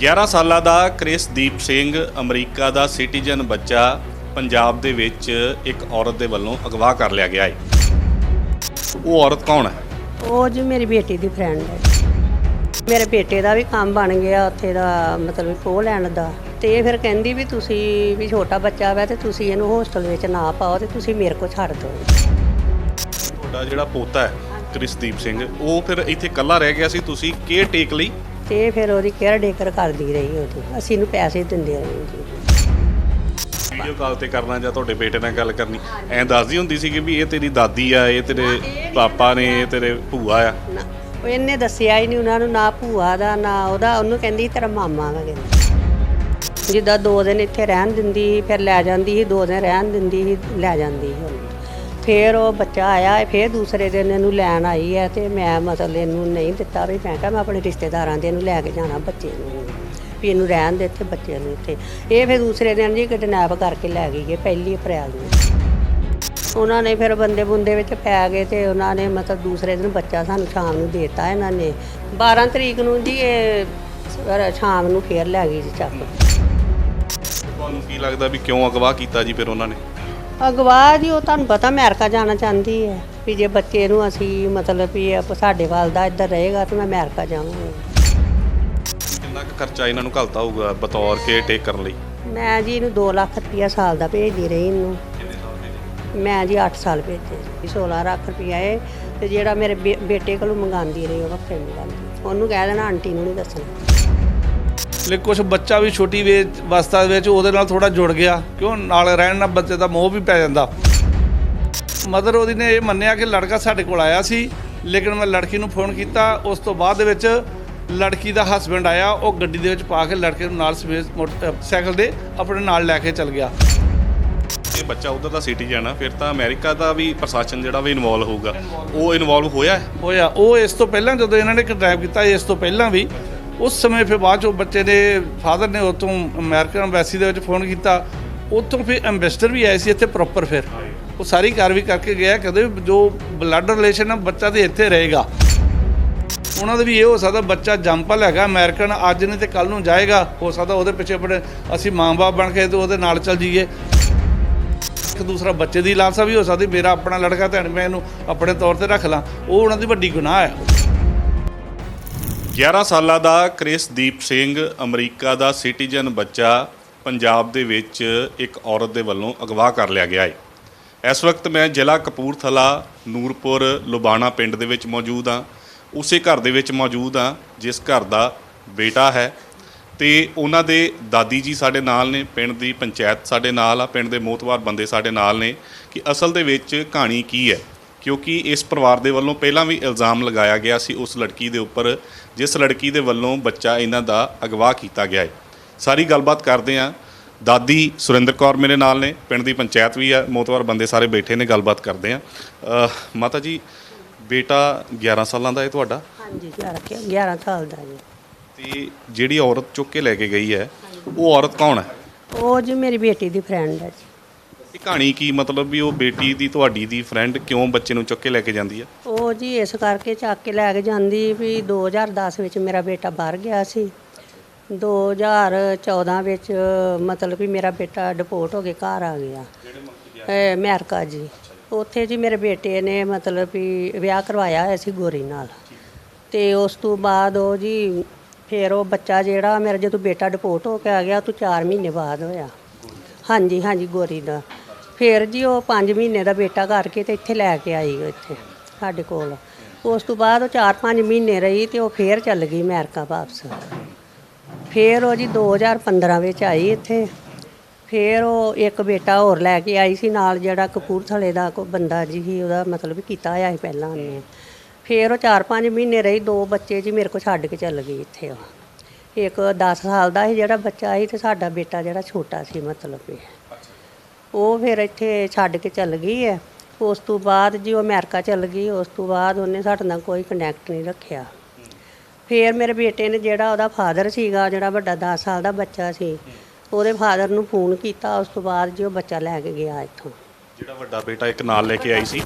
11 ਸਾਲਾਂ ਦਾ ਕ੍ਰਿਸਦੀਪ ਸਿੰਘ ਅਮਰੀਕਾ ਦਾ ਸਿਟੀਜ਼ਨ ਬੱਚਾ ਪੰਜਾਬ ਦੇ ਵਿੱਚ ਇੱਕ ਔਰਤ ਦੇ ਵੱਲੋਂ ਅਗਵਾ ਕਰ ਲਿਆ ਗਿਆ ਹੈ। ਉਹ ਔਰਤ ਕੌਣ ਹੈ? ਉਹ ਜੀ ਮੇਰੀ ਬੇਟੀ ਦੀ ਫਰੈਂਡ ਹੈ। ਮੇਰੇ ਬੇਟੇ ਦਾ ਵੀ ਕੰਮ ਬਣ ਗਿਆ ਉੱਥੇ ਦਾ ਮਤਲਬ ਪੋਲੈਂਡ ਦਾ। ਤੇ ਇਹ ਫਿਰ ਕਹਿੰਦੀ ਵੀ ਤੁਸੀਂ ਵੀ ਛੋਟਾ ਬੱਚਾ ਵਾ ਤੇ ਤੁਸੀਂ ਇਹਨੂੰ ਹੋਸਟਲ ਵਿੱਚ ਨਾ ਪਾਓ ਤੇ ਤੁਸੀਂ ਮੇਰੇ ਕੋਲ ਛੱਡ ਦਿਓ। ਤੁਹਾਡਾ ਜਿਹੜਾ ਪੋਤਾ ਹੈ ਕ੍ਰਿਸਦੀਪ ਸਿੰਘ ਉਹ ਫਿਰ ਇੱਥੇ ਇਕੱਲਾ ਰਹਿ ਗਿਆ ਸੀ। ਤੁਸੀਂ ਕੇਅਰ ਟੇਕ ਲਈ? ਤੇ ਫਿਰ ਉਹਦੀ ਕੇਅਰ ਟੇਕਰ ਕਰਦੀ ਰਹੀ ਉਹਦੀ। ਅਸੀਂ ਇਹਨੂੰ ਪੈਸੇ ਦਿੰਦੇ ਰਹੇ ਜੀ। ਵੀਡੀਓ ਕਾਲ ਤੇ ਕਰਨਾ ਜਾਂ ਤੁਹਾਡੇ ਬੇਟੇ ਨਾਲ ਗੱਲ ਕਰਨੀ ਐਂ ਦੱਸਦੀ ਹੁੰਦੀ ਸੀ ਕਿ ਵੀ ਇਹ ਤੇਰੀ ਦਾਦੀ ਆ ਇਹ ਤੇਰੇ ਪਾਪਾ ਨੇ ਇਹ ਤੇਰੇ ਭੂਆ ਆ। ਨਾ ਉਹ ਇਹਨੇ ਦੱਸਿਆ ਹੀ ਨਹੀਂ ਉਹਨਾਂ ਨੂੰ ਨਾ ਭੂਆ ਦਾ ਨਾ ਉਹਦਾ ਉਹਨੂੰ ਕਹਿੰਦੀ ਤੇਰਾ ਮਾਮਾ ਵਾ ਕਹਿੰਦੀ। ਜਿੱਦਾਂ ਦੋ ਦਿਨ ਇੱਥੇ ਰਹਿਣ ਦਿੰਦੀ ਸੀ ਫਿਰ ਲੈ ਜਾਂਦੀ ਸੀ ਦੋ ਦਿਨ ਰਹਿਣ ਦਿੰਦੀ ਸੀ ਲੈ ਜਾਂਦੀ ਸੀ ਉਹਨੂੰ। ਫਿਰ ਉਹ ਬੱਚਾ ਆਇਆ ਫਿਰ ਦੂਸਰੇ ਦਿਨ ਇਹਨੂੰ ਲੈਣ ਆਈ ਹੈ ਤੇ ਮੈਂ ਮਤਲਬ ਇਹਨੂੰ ਨਹੀਂ ਦਿੱਤਾ ਵੀ ਮੈਂ ਕਿਹਾ ਮੈਂ ਆਪਣੇ ਰਿਸ਼ਤੇਦਾਰਾਂ ਦੇ ਇਹਨੂੰ ਲੈ ਕੇ ਜਾਣਾ ਬੱਚੇ ਨੂੰ ਵੀ ਇਹਨੂੰ ਰਹਿਣ ਦੇ ਇੱਥੇ ਬੱਚੇ ਨੂੰ ਇੱਥੇ। ਇਹ ਫਿਰ ਦੂਸਰੇ ਦਿਨ ਜੀ ਕਿਡਨੈਪ ਕਰਕੇ ਲੈ ਗਈ ਹੈ ਪਹਿਲੀ ਅਪ੍ਰੈਲ ਨੂੰ। ਉਹਨਾਂ ਨੇ ਫਿਰ ਬੰਦੇ ਬੁੰਦੇ ਵਿੱਚ ਪੈ ਗਏ ਤੇ ਉਹਨਾਂ ਨੇ ਮਤਲਬ ਦੂਸਰੇ ਦਿਨ ਬੱਚਾ ਸਾਨੂੰ ਸ਼ਾਮ ਨੂੰ ਦੇਤਾ ਇਹਨਾਂ ਨੇ। 12 ਤਰੀਕ ਨੂੰ ਜੀ ਇਹ ਸ਼ਾਮ ਨੂੰ ਫੇਰ ਲੈ ਗਈ ਜੀ ਚੱਕ। ਤੁਹਾਨੂੰ ਕੀ ਲੱਗਦਾ ਵੀ ਕਿਉਂ ਅਗਵਾ ਕੀਤਾ ਜੀ ਫਿਰ ਉਹਨਾਂ ਨੇ? ਅਗਵਾ ਜੀ ਉਹ ਤੁਹਾਨੂੰ ਪਤਾ ਅਮਰੀਕਾ ਜਾਣਾ ਚਾਹੁੰਦੀ ਹੈ ਵੀ ਜੇ ਬੱਚੇ ਨੂੰ ਅਸੀਂ ਮਤਲਬ ਵੀ ਇਹ ਸਾਡੇ ਵੱਲ ਦਾ ਇੱਧਰ ਰਹੇਗਾ ਤੇ ਮੈਂ ਅਮਰੀਕਾ ਜਾਵਾਂਗੀ। ਕਿੰਨਾ ਕੁ ਖਰਚਾ ਇਹਨਾਂ ਨੂੰ ਘਲਤਾ ਹੋਊਗਾ ਬਤੌਰ ਕੇਅਰ ਟੇਕ ਕਰਨ ਲਈ? ਮੈਂ ਜੀ ਇਹਨੂੰ 2 ਲੱਖ ਰੁਪਈਆ ਸਾਲ ਦਾ ਭੇਜਦੀ ਰਹੀ ਇਹਨੂੰ। ਮੈਂ ਜੀ 8 ਸਾਲ ਭੇਜੇ ਜੀ। 16 ਲੱਖ ਰੁਪਈਆ ਇਹ ਤੇ ਜਿਹੜਾ ਮੇਰੇ ਬੇ- ਬੇਟੇ ਕੋਲੋਂ ਮੰਗਾਉਂਦੀ ਰਹੀ ਉਹ ਵੱਖਰੇ ਮੰਗਾਉਂਦੀ ਉਹਨੂੰ ਕਹਿ ਦੇਣਾ ਆਂਟੀ ਨੂੰ ਨਹੀਂ ਦੱਸਣਾ। ਲੇਕਿਨ ਕੁਝ ਬੱਚਾ ਵੀ ਛੋਟੀ ਵੇਚ ਅਵਸਥਾ ਦੇ ਵਿੱਚ ਉਹਦੇ ਨਾਲ ਥੋੜਾ ਜੁੜ ਗਿਆ। ਕਿਉਂ? ਨਾਲ ਰਹਿਣ ਨਾਲ ਬੱਚੇ ਦਾ ਮੋਹ ਵੀ ਪੈ ਜਾਂਦਾ। ਮਦਰ ਉਹਦੀ ਨੇ ਇਹ ਮੰਨਿਆ ਕਿ ਲੜਕਾ ਸਾਡੇ ਕੋਲ ਆਇਆ ਸੀ ਲੇਕਿਨ ਮੈਂ ਲੜਕੀ ਨੂੰ ਫੋਨ ਕੀਤਾ। ਉਸ ਤੋਂ ਬਾਅਦ ਦੇ ਵਿੱਚ ਲੜਕੀ ਦਾ ਹਸਬੰਡ ਆਇਆ ਉਹ ਗੱਡੀ ਦੇ ਵਿੱਚ ਪਾ ਕੇ ਲੜਕੇ ਨੂੰ ਨਾਲ ਸਾਈਕਲ ਦੇ ਆਪਣੇ ਨਾਲ ਲੈ ਕੇ ਚਲ ਗਿਆ। ਇਹ ਬੱਚਾ ਉਧਰ ਦਾ ਸਿਟੀਜ਼ਨ ਆ ਫਿਰ ਤਾਂ ਅਮਰੀਕਾ ਦਾ ਵੀ ਪ੍ਰਸ਼ਾਸਨ ਜਿਹੜਾ ਵੀ ਇਨਵੋਲਵ ਹੋਊਗਾ। ਉਹ ਇਨਵੋਲਵ ਹੋਇਆ? ਹੋਇਆ। ਉਹ ਇਸ ਤੋਂ ਪਹਿਲਾਂ ਜਦੋਂ ਇਹਨਾਂ ਨੇ ਕਿਡਨੈਪ ਕੀਤਾ ਇਸ ਤੋਂ ਪਹਿਲਾਂ ਵੀ ਉਸ ਸਮੇਂ ਫਿਰ ਬਾਅਦ ਚੋਂ ਬੱਚੇ ਦੇ ਫਾਦਰ ਨੇ ਉਤੋਂ ਅਮਰੀਕਨ ਐਮਬੈਸੀ ਦੇ ਵਿੱਚ ਫੋਨ ਕੀਤਾ। ਉੱਥੋਂ ਫਿਰ ਐਮਬੈਸਡਰ ਵੀ ਆਏ ਸੀ ਇੱਥੇ ਪ੍ਰੋਪਰ ਫਿਰ। ਉਹ ਸਾਰੀ ਕਾਰਵਾਈ ਕਰਕੇ ਗਿਆ ਕਦੇ ਵੀ ਜੋ ਬਲੱਡ ਰਿਲੇਸ਼ਨ ਹੈ ਬੱਚਾ ਤੇ ਇੱਥੇ ਰਹੇਗਾ। ਉਹਨਾਂ ਦਾ ਵੀ ਇਹ ਹੋ ਸਕਦਾ ਬੱਚਾ ਜੰਪਲ ਹੈਗਾ ਅਮਰੀਕਨ, ਅੱਜ ਨਹੀਂ ਤੇ ਕੱਲ ਨੂੰ ਜਾਏਗਾ। ਹੋ ਸਕਦਾ ਉਹਦੇ ਪਿੱਛੇ ਆਪਣੇ ਅਸੀਂ ਮਾਂ-ਬਾਪ ਬਣ ਕੇ ਤੇ ਉਹਦੇ ਨਾਲ ਚੱਲ ਜਾਈਏ। ਇੱਕ ਦੂਸਰਾ ਬੱਚੇ ਦੀ ਲਾਲਸਾ ਵੀ ਹੋ ਸਕਦੀ, ਮੇਰਾ ਆਪਣਾ ਲੜਕਾ ਤੇ ਮੈਂ ਇਹਨੂੰ ਆਪਣੇ ਤੌਰ ਤੇ ਰੱਖ ਲਾਂ। ਉਹ ਉਹਨਾਂ ਦੀ ਵੱਡੀ ਗੁਨਾਹ ਹੈ। 11 ਸਾਲਾਂ ਦਾ ਕ੍ਰਿਸਦੀਪ ਸਿੰਘ, ਅਮਰੀਕਾ ਦਾ ਸਿਟੀਜ਼ਨ ਬੱਚਾ, ਪੰਜਾਬ ਦੇ ਵਿੱਚ ਇੱਕ ਔਰਤ ਦੇ ਵੱਲੋਂ ਅਗਵਾ ਕਰ ਲਿਆ ਗਿਆ ਹੈ ਇਸ ਵਕਤ ਮੈਂ ਜ਼ਿਲ੍ਹਾ ਕਪੂਰਥਲਾ, ਨੂਰਪੁਰ ਲੁਬਾਣਾ ਪਿੰਡ ਦੇ ਵਿੱਚ ਮੌਜੂਦ ਹਾਂ। ਉਸੇ ਘਰ ਦੇ ਵਿੱਚ ਮੌਜੂਦ ਹਾਂ, ਜਿਸ ਘਰ ਦਾ ਬੇਟਾ ਹੈ। ਤੇ ਉਹਨਾਂ ਦੇ ਦਾਦੀ ਜੀ ਸਾਡੇ ਨਾਲ ਨੇ, ਪਿੰਡ ਦੀ ਪੰਚਾਇਤ ਸਾਡੇ ਨਾਲ ਆ, ਪਿੰਡ ਦੇ ਮੋਤਵਾਰ ਬੰਦੇ ਸਾਡੇ ਨਾਲ ਨੇ ਕਿ ਅਸਲ ਦੇ ਵਿੱਚ ਕਹਾਣੀ ਕੀ ਹੈ। ਕਿਉਂਕਿ ਇਸ ਪਰਿਵਾਰ ਦੇ ਵੱਲੋਂ ਪਹਿਲਾਂ ਵੀ ਇਲਜ਼ਾਮ ਲਗਾਇਆ ਗਿਆ ਸੀ ਉਸ ਲੜਕੀ ਦੇ ਉੱਪਰ ਜਿਸ ਲੜਕੀ ਦੇ ਵੱਲੋਂ ਬੱਚਾ ਇਹਨਾਂ ਦਾ ਅਗਵਾ ਕੀਤਾ ਗਿਆ ਹੈ। ਸਾਰੀ ਗੱਲਬਾਤ ਕਰਦੇ ਹਾਂ। ਦਾਦੀ ਸੁਰਿੰਦਰ ਕੌਰ ਮੇਰੇ ਨਾਲ ਨੇ ਪਿੰਡ ਦੀ ਪੰਚਾਇਤ ਵੀ ਆ ਮੋਤਵਾਰ ਬੰਦੇ ਸਾਰੇ ਬੈਠੇ ਨੇ ਗੱਲਬਾਤ ਕਰਦੇ ਅਹ ਮਾਤਾ ਜੀ ਬੇਟਾ 11 ਸਾਲਾਂ ਦਾ ਹੈ ਤੁਹਾਡਾ? ਹਾਂਜੀ 11 11 ਸਾਲ ਦਾ ਜੀ। ਤੇ ਜਿਹੜੀ ਔਰਤ ਚੁੱਕ ਕੇ ਲੈ ਕੇ ਗਈ ਹੈ ਉਹ ਔਰਤ ਕੌਣ ਹੈ? ਉਹ ਜੀ ਮੇਰੀ ਬੇਟੀ ਦੀ ਫਰੈਂਡ ਹੈ ਜੀ। ਇਹ ਕਹਾਣੀ ਕੀ ਮਤਲਬ ਵੀ ਉਹ ਬੇਟੀ ਦੀ, ਤੁਹਾਡੀ ਦੀ ਫਰੈਂਡ ਕਿਉਂ ਬੱਚੇ ਨੂੰ ਚੁੱਕ ਕੇ ਲੈ ਕੇ ਜਾਂਦੀ ਆ? ਉਹ ਜੀ ਇਸ ਕਰਕੇ ਚੱਕ ਕੇ ਲੈ ਕੇ ਜਾਂਦੀ ਵੀ 2010 ਵਿੱਚ ਮੇਰਾ ਬੇਟਾ ਬਾਹਰ ਗਿਆ ਸੀ। 2014 ਵਿੱਚ ਮਤਲਬ ਵੀ ਮੇਰਾ ਬੇਟਾ ਡਿਪੋਰਟ ਹੋ ਕੇ ਘਰ ਆ ਗਿਆ। ਇਹ ਅਮਰੀਕਾ ਜੀ। ਉੱਥੇ ਜੀ ਮੇਰੇ ਬੇਟੇ ਨੇ ਮਤਲਬ ਵੀ ਵਿਆਹ ਕਰਵਾਇਆ ਹੋਇਆ ਸੀ ਗੋਰੀ ਨਾਲ। ਤੇ ਉਸ ਤੋਂ ਬਾਅਦ ਉਹ ਜੀ ਫਿਰ ਉਹ ਬੱਚਾ ਜਿਹੜਾ ਮੇਰਾ ਜਦੋਂ ਬੇਟਾ ਡਿਪੋਰਟ ਹੋ ਕੇ ਆ ਗਿਆ, ਉਹ ਤੋਂ 4 ਮਹੀਨੇ ਬਾਅਦ ਹੋਇਆ। ਹਾਂਜੀ ਹਾਂਜੀ, ਗੋਰੀ ਦਾ। ਫਿਰ ਜੀ ਉਹ 5 ਮਹੀਨੇ ਦਾ ਬੇਟਾ ਕਰਕੇ ਤੇ ਇੱਥੇ ਲੈ ਕੇ ਆਈ ਉਹ ਇੱਥੇ, ਸਾਡੇ ਕੋਲ। ਉਸ ਤੋਂ ਬਾਅਦ ਉਹ 4-5 ਮਹੀਨੇ ਰਹੀ ਤੇ ਉਹ ਫੇਰ ਚੱਲ ਗਈ ਅਮਰੀਕਾ ਵਾਪਸ। ਫੇਰ ਉਹ ਜੀ 2015 ਵਿੱਚ ਆਈ ਇੱਥੇ। ਫੇਰ ਉਹ ਇੱਕ ਬੇਟਾ ਹੋਰ ਲੈ ਕੇ ਆਈ ਸੀ ਨਾਲ ਜਿਹੜਾ ਕਪੂਰਥਲੇ ਦਾ ਕੋ ਬੰਦਾ ਜੀ ਸੀ, ਉਹਦਾ ਮਤਲਬ ਕੀਤਾ ਹੋਇਆ ਸੀ ਪਹਿਲਾਂ ਉਹਨੇ। ਫੇਰ ਉਹ 4-5 ਮਹੀਨੇ ਰਹੀ, ਦੋ ਬੱਚੇ ਜੀ ਮੇਰੇ ਕੋਲ ਛੱਡ ਕੇ ਚੱਲ ਗਈ ਇੱਥੇ ਉਹ। ਇੱਕ 10 ਸਾਲ ਦਾ ਸੀ ਜਿਹੜਾ ਬੱਚਾ ਸੀ ਤੇ ਸਾਡਾ ਬੇਟਾ ਜਿਹੜਾ ਛੋਟਾ ਸੀ ਮਤਲਬ ਵੀ। ਉਹ ਫਿਰ ਇੱਥੇ ਛੱਡ ਕੇ ਚੱਲ ਗਈ ਹੈ। ਉਸ ਤੋਂ ਬਾਅਦ ਜੀ ਉਹ ਅਮਰੀਕਾ ਚੱਲ ਗਈ ਉਸ ਤੋਂ ਬਾਅਦ ਉਹਨੇ ਸਾਡੇ ਨਾਲ ਕੋਈ ਕਨੈਕਟ ਨਹੀਂ ਰੱਖਿਆ। ਫਿਰ ਮੇਰੇ ਬੇਟੇ ਨੇ ਜਿਹੜਾ ਉਹਦਾ ਫਾਦਰ ਸੀਗਾ ਜਿਹੜਾ ਵੱਡਾ 10 ਸਾਲ ਦਾ ਬੱਚਾ ਸੀ ਉਹਦੇ ਫਾਦਰ ਨੂੰ ਫੋਨ ਕੀਤਾ ਉਸ ਤੋਂ ਬਾਅਦ ਜੀ ਉਹ ਬੱਚਾ ਲੈ ਕੇ ਗਿਆ ਇੱਥੋਂ। ਜਿਹੜਾ ਵੱਡਾ ਬੇਟਾ ਇੱਕ ਨਾਲ ਲੈ ਕੇ ਆਈ ਸੀ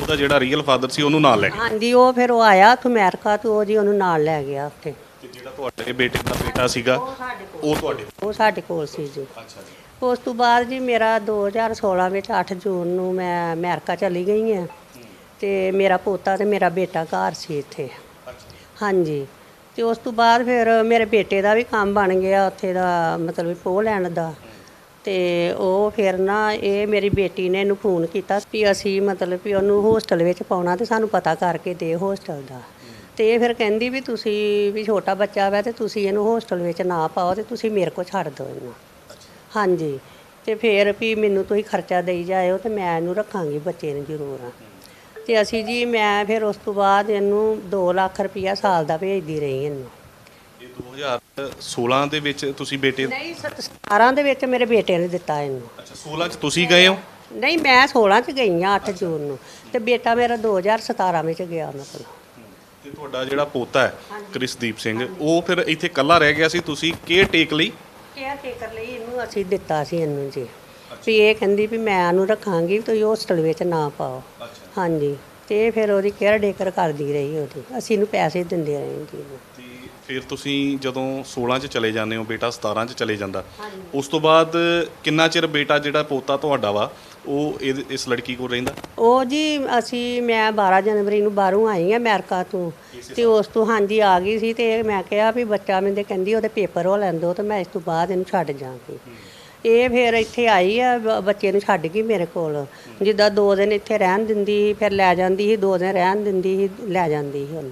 ਉਹਦਾ ਜਿਹੜਾ ਰੀਅਲ ਫਾਦਰ ਸੀ ਉਹਨੂੰ ਨਾਲ ਲੈ ਕੇ ਹਾਂਜੀ ਉਹ ਫਿਰ ਉਹ ਆਇਆ ਉੱਥੋਂ ਅਮਰੀਕਾ ਤੋਂ ਉਹ ਜੀ ਉਹਨੂੰ ਨਾਲ ਲੈ ਗਿਆ ਉੱਥੇ। ਤੇ ਜਿਹੜਾ ਤੁਹਾਡੇ ਬੇਟੇ ਦਾ ਬੇਟਾ ਸੀਗਾ ਉਹ ਤੁਹਾਡੇ ਉਹ ਸਾਡੇ ਕੋਲ ਸੀ ਜੀ। ਅੱਛਾ ਜੀ। ਉਸ ਤੋਂ ਬਾਅਦ ਜੀ ਮੇਰਾ 2016 ਵਿੱਚ 8 ਜੂਨ ਨੂੰ ਮੈਂ ਅਮਰੀਕਾ ਚਲੀ ਗਈ ਹਾਂ ਤੇ ਮੇਰਾ ਪੋਤਾ ਤੇ ਮੇਰਾ ਬੇਟਾ ਘਰ ਸੀ ਇੱਥੇ। ਹਾਂਜੀ। ਤੇ ਉਸ ਤੋਂ ਬਾਅਦ ਫਿਰ ਮੇਰੇ ਬੇਟੇ ਦਾ ਵੀ ਕੰਮ ਬਣ ਗਿਆ ਉੱਥੇ ਦਾ ਮਤਲਬ ਪੋਹ ਲੈਣ ਦਾ। ਤੇ ਉਹ ਫਿਰ ਨਾ ਇਹ ਮੇਰੀ ਬੇਟੀ ਨੇ ਇਹਨੂੰ ਫੋਨ ਕੀਤਾ ਵੀ ਅਸੀਂ ਮਤਲਬ ਵੀ ਉਹਨੂੰ ਹੋਸਟਲ ਵਿੱਚ ਪਾਉਣਾ ਤੇ ਸਾਨੂੰ ਪਤਾ ਕਰਕੇ ਦੇ ਹੋਸਟਲ ਦਾ। ਤੇ ਇਹ ਫਿਰ ਕਹਿੰਦੀ ਵੀ ਤੁਸੀਂ ਵੀ ਛੋਟਾ ਬੱਚਾ ਵਾ ਤੇ ਤੁਸੀਂ ਇਹਨੂੰ ਹੋਸਟਲ ਵਿੱਚ ਨਾ ਪਾਓ ਤੇ ਤੁਸੀਂ ਮੇਰੇ ਕੋਲ ਛੱਡ ਦਿਓ ਇਹਨੂੰ। ਹਾਂਜੀ। ਤੇ ਫਿਰ ਵੀ ਮੈਨੂੰ ਤੁਸੀਂ ਖਰਚਾ ਦੇਈ ਜਾਇਓ ਤੇ ਮੈਂ ਇਹਨੂੰ ਰੱਖਾਂਗੀ ਬੱਚੇ ਨੂੰ ਜ਼ਰੂਰ। ਤੇ ਅਸੀਂ ਜੀ ਮੈਂ ਫਿਰ ਉਸ ਤੋਂ ਬਾਅਦ ਇਹਨੂੰ 2 ਲੱਖ ਰੁਪਇਆ ਸਾਲ ਦਾ ਭੇਜਦੀ ਰਹੀ ਇਹਨੂੰ। ਇਹ 2016 ਦੇ ਵਿੱਚ ਤੁਸੀਂ ਬੇਟੇ ਨਹੀਂ 17 ਦੇ ਵਿੱਚ ਮੇਰੇ ਬੇਟੇ ਨੇ ਦਿੱਤਾ ਇਹਨੂੰ। ਅੱਛਾ 16 ਚ ਤੁਸੀਂ ਗਏ ਹੋ? ਨਹੀਂ ਮੈਂ 16 ਚ ਗਈ ਹਾਂ 8 ਜੂਨ ਨੂੰ। ਤੇ ਬੇਟਾ ਮੇਰਾ 2017 ਵਿੱਚ ਗਿਆ ਮਤਲਬ ਤੇ ਤੁਹਾਡਾ ਜਿਹੜਾ ਪੋਤਾ ਹੈ ਕ੍ਰਿਸ਼ਦੀਪ ਸਿੰਘ ਉਹ ਫਿਰ ਇੱਥੇ ਇਕੱਲਾ ਰਹਿ ਗਿਆ ਸੀ ਤੁਸੀਂ? ਕੇਅਰ ਟੇਕ ਲਈ? ਕੇਅਰ ਟੇਕਰ ਲਈ ਅਸੀਂ ਦਿੱਤਾ ਸੀ ਇਹਨੂੰ ਜੀ। ਵੀ ਇਹ ਕਹਿੰਦੀ ਵੀ ਮੈਂ ਇਹਨੂੰ ਰੱਖਾਂਗੀ ਤੁਸੀਂ ਹੋਸਟਲ ਵਿੱਚ ਨਾ ਪਾਓ। ਹਾਂਜੀ। ਤੇ ਫਿਰ ਉਹਦੀ ਕੇਅਰ ਟੇਕਰ ਕਰਦੀ ਰਹੀ ਉਹਦੀ। ਅਸੀਂ ਇਹਨੂੰ ਪੈਸੇ ਦਿੰਦੇ ਰਹੇ ਜੀ ਫਿਰ ਤੁਸੀਂ ਜਦੋਂ 16 ਚ ਚਲੇ ਜਾਂਦੇ ਹੋ ਬੇਟਾ 17 ਚ ਚਲੇ ਜਾਂਦਾ। ਉਸ ਤੋਂ ਬਾਅਦ ਕਿੰਨਾ ਚਿਰ ਬੇਟਾ ਜਿਹੜਾ ਪੋਤਾ ਤੁਹਾਡਾ ਵਾ ਉਹ ਇਸ ਲੜਕੀ ਕੋਲ ਰਹਿੰਦਾ? ਉਹ ਜੀ ਅਸੀਂ ਮੈਂ 12 ਜਨਵਰੀ ਨੂੰ ਬਾਹਰੋਂ ਆਈ ਹਾਂ ਅਮਰੀਕਾ ਤੋਂ। ਤੇ ਉਸ ਤੋਂ ਹਾਂਜੀ ਆ ਗਈ ਸੀ ਤੇ ਮੈਂ ਕਿਹਾ ਵੀ ਬੱਚਾ ਮੈਨੂੰ ਤੇ ਕਹਿੰਦੀ ਉਹਦੇ ਪੇਪਰ ਹੋ ਲੈਣ ਦਿਓ ਤੇ ਮੈਂ ਇਸ ਤੋਂ ਬਾਅਦ ਇਹਨੂੰ ਛੱਡ ਜਾਵਾਂਗੀ। ਇਹ ਫਿਰ ਇੱਥੇ ਆਈ ਆ ਬ- ਬੱਚੇ ਨੂੰ ਛੱਡ ਗਈ ਮੇਰੇ ਕੋਲ। ਜਿੱਦਾਂ ਦੋ ਦਿਨ ਇੱਥੇ ਰਹਿਣ ਦਿੰਦੀ ਸੀ ਫਿਰ ਲੈ ਜਾਂਦੀ ਸੀ ਦੋ ਦਿਨ ਰਹਿਣ ਦਿੰਦੀ ਸੀ ਲੈ ਜਾਂਦੀ ਸੀ ਉਹਨੂੰ।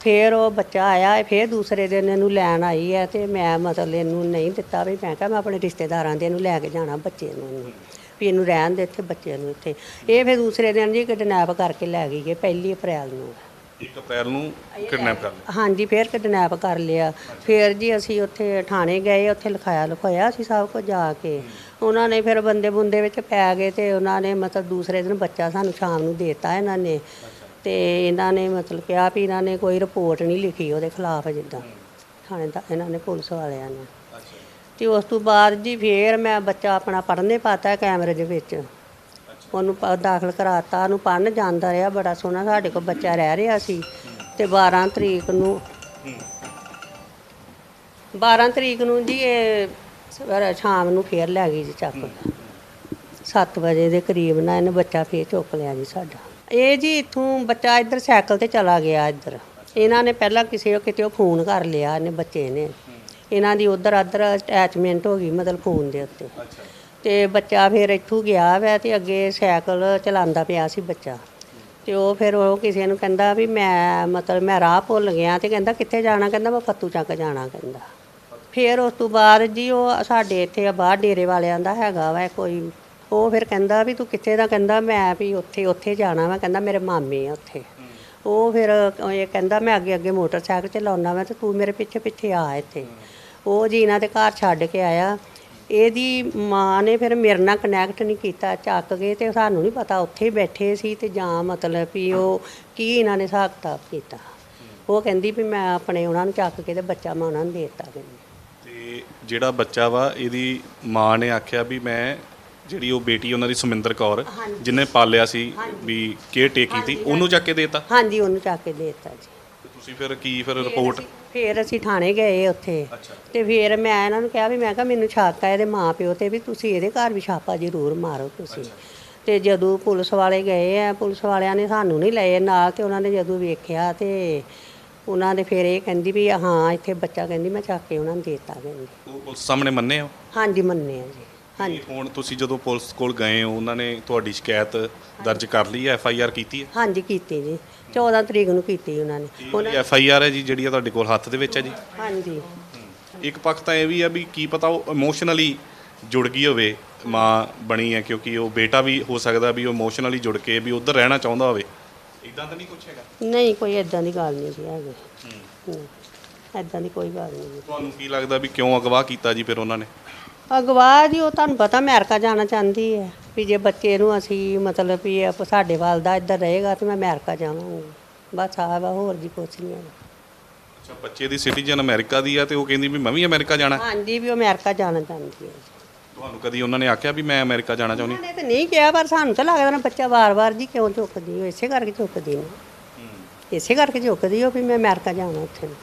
ਫਿਰ ਉਹ ਬੱਚਾ ਆਇਆ ਫਿਰ ਦੂਸਰੇ ਦਿਨ ਇਹਨੂੰ ਲੈਣ ਆਈ ਹੈ ਤੇ ਮੈਂ ਮਤਲਬ ਇਹਨੂੰ ਨਹੀਂ ਦਿੱਤਾ ਵੀ ਮੈਂ ਕਿਹਾ ਮੈਂ ਆਪਣੇ ਰਿਸ਼ਤੇਦਾਰਾਂ ਦੇ ਇਹਨੂੰ ਲੈ ਕੇ ਜਾਣਾ ਬੱਚੇ ਨੂੰ ਵੀ ਇਹਨੂੰ ਰਹਿਣ ਦੇ ਇੱਥੇ ਬੱਚੇ ਨੂੰ ਇੱਥੇ। ਇਹ ਫਿਰ ਦੂਸਰੇ ਦਿਨ ਜੀ ਕਿਡਨੈਪ ਕਰਕੇ ਲੈ ਗਈ ਹੈ ਪਹਿਲੀ ਅਪ੍ਰੈਲ ਨੂੰ। 1 ਅਪ੍ਰੈਲ ਨੂੰ ਕਿਡਨੈਪ ਕਰ ਲਿਆ। ਹਾਂਜੀ ਫਿਰ ਕਿਡਨੈਪ ਕਰ ਲਿਆ। ਫਿਰ ਜੀ ਅਸੀਂ ਉੱਥੇ ਥਾਣੇ ਗਏ ਉੱਥੇ ਲਿਖਾਇਆ ਲਿਖਾਇਆ ਅਸੀਂ ਸਭ ਕੁਝ ਜਾ ਕੇ। ਉਹਨਾਂ ਨੇ ਫਿਰ ਬੰਦੇ ਬੁੰਦੇ ਵਿੱਚ ਪੈ ਗਏ ਤੇ ਉਹਨਾਂ ਨੇ ਮਤਲਬ ਦੂਸਰੇ ਦਿਨ ਬੱਚਾ ਸਾਨੂੰ ਸ਼ਾਮ ਨੂੰ ਦੇਤਾ ਇਹਨਾਂ ਨੇ। ਤੇ ਇਹਨਾਂ ਨੇ ਮਤਲਬ ਕਿਹਾ ਵੀ ਇਹਨਾਂ ਨੇ ਕੋਈ ਰਿਪੋਰਟ ਨਹੀਂ ਲਿਖੀ ਉਹਦੇ ਖਿਲਾਫ ਜਿੱਦਾਂ। ਥਾਣੇ ਦਾ ਇਹਨਾਂ ਨੇ ਪੁਲਿਸ ਵਾਲਿਆਂ ਨੇ। ਤੇ ਉਸ ਤੋਂ ਬਾਅਦ ਜੀ ਫੇਰ ਮੈਂ ਬੱਚਾ ਆਪਣਾ ਪੜ੍ਹਨੇ ਪਾਤਾ ਕੈਮਰੇ ਦੇ ਵਿੱਚ। ਉਹਨੂੰ ਪ- ਦਾਖਲ ਕਰਾਤਾ ਉਹਨੂੰ ਪੜ੍ਹਨ ਜਾਂਦਾ ਰਿਹਾ ਬੜਾ ਸੋਹਣਾ ਸਾਡੇ ਕੋਲ ਬੱਚਾ ਰਹਿ ਰਿਹਾ ਸੀ। ਤੇ 12 ਤਰੀਕ ਨੂੰ 12 ਤਰੀਕ ਨੂੰ ਜੀ ਇਹ ਸਵੇਰੇ ਸ਼ਾਮ ਨੂੰ ਫੇਰ ਲੈ ਗਈ ਜੀ ਚੱਕ। 7 ਵਜੇ ਦੇ ਕਰੀਬ ਨਾ ਇਹਨੇ ਬੱਚਾ ਫੇਰ ਚੁੱਕ ਲਿਆ ਜੀ ਸਾਡਾ। ਇਹ ਜੀ ਇੱਥੋਂ ਬੱਚਾ ਇੱਧਰ ਸਾਈਕਲ ਤੇ ਚਲਾ ਗਿਆ ਇੱਧਰ। ਇਹਨਾਂ ਨੇ ਪਹਿਲਾਂ ਕਿਸੇ ਕਿਤੇ ਫੋਨ ਕਰ ਲਿਆ ਇਹਨੇ ਬੱਚੇ ਨੇ। ਇਹਨਾਂ ਦੀ ਉਧਰ ਅਧਰ ਅਟੈਚਮੈਂਟ ਹੋ ਗਈ ਮਤਲਬ ਫੋਨ ਦੇ ਉੱਤੇ। ਤੇ ਬੱਚਾ ਫਿਰ ਇੱਥੋਂ ਗਿਆ ਵੈ ਤੇ ਅੱਗੇ ਸਾਈਕਲ ਚਲਾਉਂਦਾ ਪਿਆ ਸੀ ਬੱਚਾ। ਤੇ ਉਹ ਫਿਰ ਉਹ ਕਿਸੇ ਨੂੰ ਕਹਿੰਦਾ ਵੀ ਮੈਂ ਮਤਲਬ ਮੈਂ ਰਾਹ ਭੁੱਲ ਗਿਆ ਤੇ ਕਹਿੰਦਾ ਕਿੱਥੇ ਜਾਣਾ? ਕਹਿੰਦਾ ਮੈਂ ਫੱਤੂ ਚੱਕ ਜਾਣਾ ਕਹਿੰਦਾ। ਫਿਰ ਉਸ ਤੋਂ ਬਾਅਦ ਜੀ ਉਹ ਸਾਡੇ ਇੱਥੇ ਬਾਹਰ ਡੇਰੇ ਵਾਲਿਆਂ ਦਾ ਹੈਗਾ ਵਾ ਕੋਈ। ਉਹ ਫਿਰ ਕਹਿੰਦਾ ਵੀ ਤੂੰ ਕਿੱਥੇ ਦਾ? ਕਹਿੰਦਾ ਮੈਂ ਵੀ ਉੱਥੇ ਉੱਥੇ ਜਾਣਾ ਵਾ। ਕਹਿੰਦਾ ਮੇਰੇ ਮਾਮੇ ਆ ਉੱਥੇ। ਉਹ ਫਿਰ ਇਹ ਕਹਿੰਦਾ ਮੈਂ ਅੱਗੇ ਅੱਗੇ ਮੋਟਰਸਾਈਕਲ ਚਲਾਉਣਾ ਵਾ ਤੇ ਤੂੰ ਮੇਰੇ ਪਿੱਛੇ ਪਿੱਛੇ ਆ ਇੱਥੇ। ਉਹ ਜੀ ਇਹਨਾਂ ਦੇ ਘਰ ਛੱਡ ਕੇ ਆਇਆ। ਇਹਦੀ ਮਾਂ ਨੇ ਫਿਰ ਮੇਰੇ ਨਾਲ ਕਨੈਕਟ ਨਹੀਂ ਕੀਤਾ ਚੱਕ ਕੇ ਤੇ ਸਾਨੂੰ ਨਹੀਂ ਪਤਾ ਉੱਥੇ ਬੈਠੇ ਸੀ ਤੇ ਜਾਂ ਮਤਲਬ ਵੀ ਉਹ ਕੀ ਇਹਨਾਂ ਨੇ ਹਿਸਾਬ ਕਿਤਾਬ ਕੀਤਾ। ਉਹ ਕਹਿੰਦੀ ਵੀ ਮੈਂ ਆਪਣੇ ਉਹਨਾਂ ਨੂੰ ਚੱਕ ਕੇ ਤੇ ਬੱਚਾ ਮੈਂ ਉਹਨਾਂ ਨੂੰ ਦੇ ਦਿੱਤਾ ਕਹਿੰਦੀ। ਤੇ ਜਿਹੜਾ ਬੱਚਾ ਵਾ ਇਹਦੀ ਮਾਂ ਨੇ ਆਖਿਆ ਵੀ ਮੈਂ ਜਿਹੜੀ ਉਹ ਬੇਟੀ ਉਹਨਾਂ ਦੀ ਸੁਮਿੰਦਰ ਕੌਰ ਜਿਹਨੇ ਪਾਲਿਆ ਸੀ ਵੀ ਕੇਅਰ ਟੇਕੀ ਸੀ ਉਹਨੂੰ ਚੱਕ ਕੇ ਦੇਤਾ? ਹਾਂਜੀ ਉਹਨੂੰ ਚੱਕ ਕੇ ਦੇ ਦਿੱਤਾ ਜੀ। ਤੁਸੀਂ ਫਿਰ ਕੀ ਫਿਰ ਰਿਪੋਰਟ ਫਿਰ ਅਸੀਂ ਥਾਣੇ ਗਏ ਉੱਥੇ। ਤੇ ਫਿਰ ਮੈਂ ਇਹਨਾਂ ਨੂੰ ਕਿਹਾ ਵੀ ਮੈਂ ਕਿਹਾ ਮੈਨੂੰ ਸ਼ੱਕ ਆ ਇਹਦੇ ਮਾਂ ਪਿਓ ਤੇ ਵੀ ਤੁਸੀਂ ਇਹਦੇ ਘਰ ਵੀ ਛਾਪਾ ਜ਼ਰੂਰ ਮਾਰੋ ਤੁਸੀਂ। ਤੇ ਜਦੋਂ ਪੁਲਿਸ ਵਾਲੇ ਗਏ ਆ ਪੁਲਿਸ ਵਾਲਿਆਂ ਨੇ ਸਾਨੂੰ ਨਹੀਂ ਲਏ ਨਾਲ ਤੇ ਉਹਨਾਂ ਨੇ ਜਦੋਂ ਵੇਖਿਆ ਤੇ ਉਹਨਾਂ ਦੇ ਫਿਰ ਇਹ ਕਹਿੰਦੀ ਵੀ ਹਾਂ ਇੱਥੇ ਬੱਚਾ ਕਹਿੰਦੀ ਮੈਂ ਚੱਕ ਕੇ ਉਹਨਾਂ ਨੂੰ ਦੇਤਾ ਕਹਿੰਦੀ। ਉਹ ਪੁਲਿਸ ਸਾਹਮਣੇ ਮੰਨੇ ਹੋ ਹਾਂਜੀ ਮੰਨੇ ਆ ਜੀ। ਹਾਂਜੀ। ਹੁਣ ਤੁਸੀਂ ਜਦੋਂ ਪੁਲਿਸ ਕੋਲ ਗਏ ਹੋ ਉਹਨਾਂ ਨੇ ਤੁਹਾਡੀ ਸ਼ਿਕਾਇਤ ਦਰਜ ਕਰ ਲਈ ਹੈ ਐਫ ਆਈ ਆਰ ਕੀਤੀ ਹੈ? ਹਾਂਜੀ ਕੀਤੀ ਜੀ। 14 ਤਰੀਕ ਨੂੰ ਕੀਤੀ ਉਹਨਾਂ ਨੇ। ਉਹਨਾਂ ਐਫ ਆਈ ਆਰ ਹੈ ਜੀ ਜਿਹੜੀ ਆ ਤੁਹਾਡੇ ਕੋਲ ਹੱਥ ਦੇ ਵਿੱਚ ਹੈ ਜੀ? ਹਾਂਜੀ। ਇੱਕ ਪੱਖ ਤਾਂ ਇਹ ਵੀ ਆ ਵੀ ਕੀ ਪਤਾ ਉਹ ਇਮੋਸ਼ਨਲੀ ਜੁੜ ਗਈ ਹੋਵੇ ਮਾਂ ਬਣੀ ਹੈ ਕਿਉਂਕਿ ਉਹ ਬੇਟਾ ਵੀ ਹੋ ਸਕਦਾ ਵੀ ਉਹ ਇਮੋਸ਼ਨਲੀ ਜੁੜ ਕੇ ਵੀ ਉਧਰ ਰਹਿਣਾ ਚਾਹੁੰਦਾ ਹੋਵੇ। ਇਦਾਂ ਤਾਂ ਨਹੀਂ ਕੁਛ ਹੈਗਾ? ਨਹੀਂ ਕੋਈ ਐਦਾਂ ਦੀ ਗੱਲ ਨਹੀਂ ਜੀ ਹੈਗੀ। ਐਦਾਂ ਦੀ ਕੋਈ ਗੱਲ ਨਹੀਂ ਜੀ। ਤੁਹਾਨੂੰ ਕੀ ਲੱਗਦਾ ਵੀ ਕਿਉਂ ਅਗਵਾ ਕੀਤਾ ਜੀ ਫਿਰ ਉਹਨਾਂ ਨੇ? ਅਗਵਾ ਜੀ ਉਹ ਤੁਹਾਨੂੰ ਪਤਾ ਅਮਰੀਕਾ ਜਾਣਾ ਚਾਹੁੰਦੀ ਹੈ। ਵੀ ਜੇ ਬੱਚੇ ਨੂੰ ਅਸੀਂ ਮਤਲਬ ਵੀ ਆਪ- ਸਾਡੇ ਵੱਲ ਦਾ ਇੱਧਰ ਰਹੇਗਾ ਤੇ ਮੈਂ ਅਮਰੀਕਾ ਜਾਵਾਂਗੀ। ਬਸ ਆਹ ਵਾ ਹੋਰ ਜੀ ਕੁਛ ਨਹੀਂ ਹੈਗਾ। ਅੱਛਾ ਬੱਚੇ ਦੀ ਸਿਟੀਜ਼ਨ ਅਮਰੀਕਾ ਦੀ ਆ ਤੇ ਉਹ ਕਹਿੰਦੀ ਵੀ ਮੈਂ ਵੀ ਅਮਰੀਕਾ ਜਾਣਾ ਹਾਂਜੀ ਵੀ ਉਹ ਅਮਰੀਕਾ ਜਾਣਾ ਚਾਹੁੰਦੀ ਹੈ। ਤੁਹਾਨੂੰ ਕਦੀ ਉਹਨਾਂ ਨੇ ਆਖਿਆ ਵੀ ਮੈਂ ਅਮਰੀਕਾ ਜਾਣਾ ਚਾਹੁੰਦੀ? ਉਹਨਾਂ ਨੇ ਤਾਂ ਨਹੀਂ ਕਿਹਾ ਪਰ ਸਾਨੂੰ ਤਾਂ ਲੱਗਦਾ ਨਾ ਬੱਚਾ ਵਾਰ-ਵਾਰ ਜੀ ਕਿਉਂ ਝੁਕਦੀ ਉਹ ਇਸੇ ਕਰਕੇ ਝੁਕਦੀ ਨੇ। ਇਸੇ ਕਰਕੇ ਝੁਕਦੀ ਉਹ ਵੀ ਮੈਂ ਅਮਰੀਕਾ ਜਾਣਾ ਉੱਥੇ। ਨੂੰ।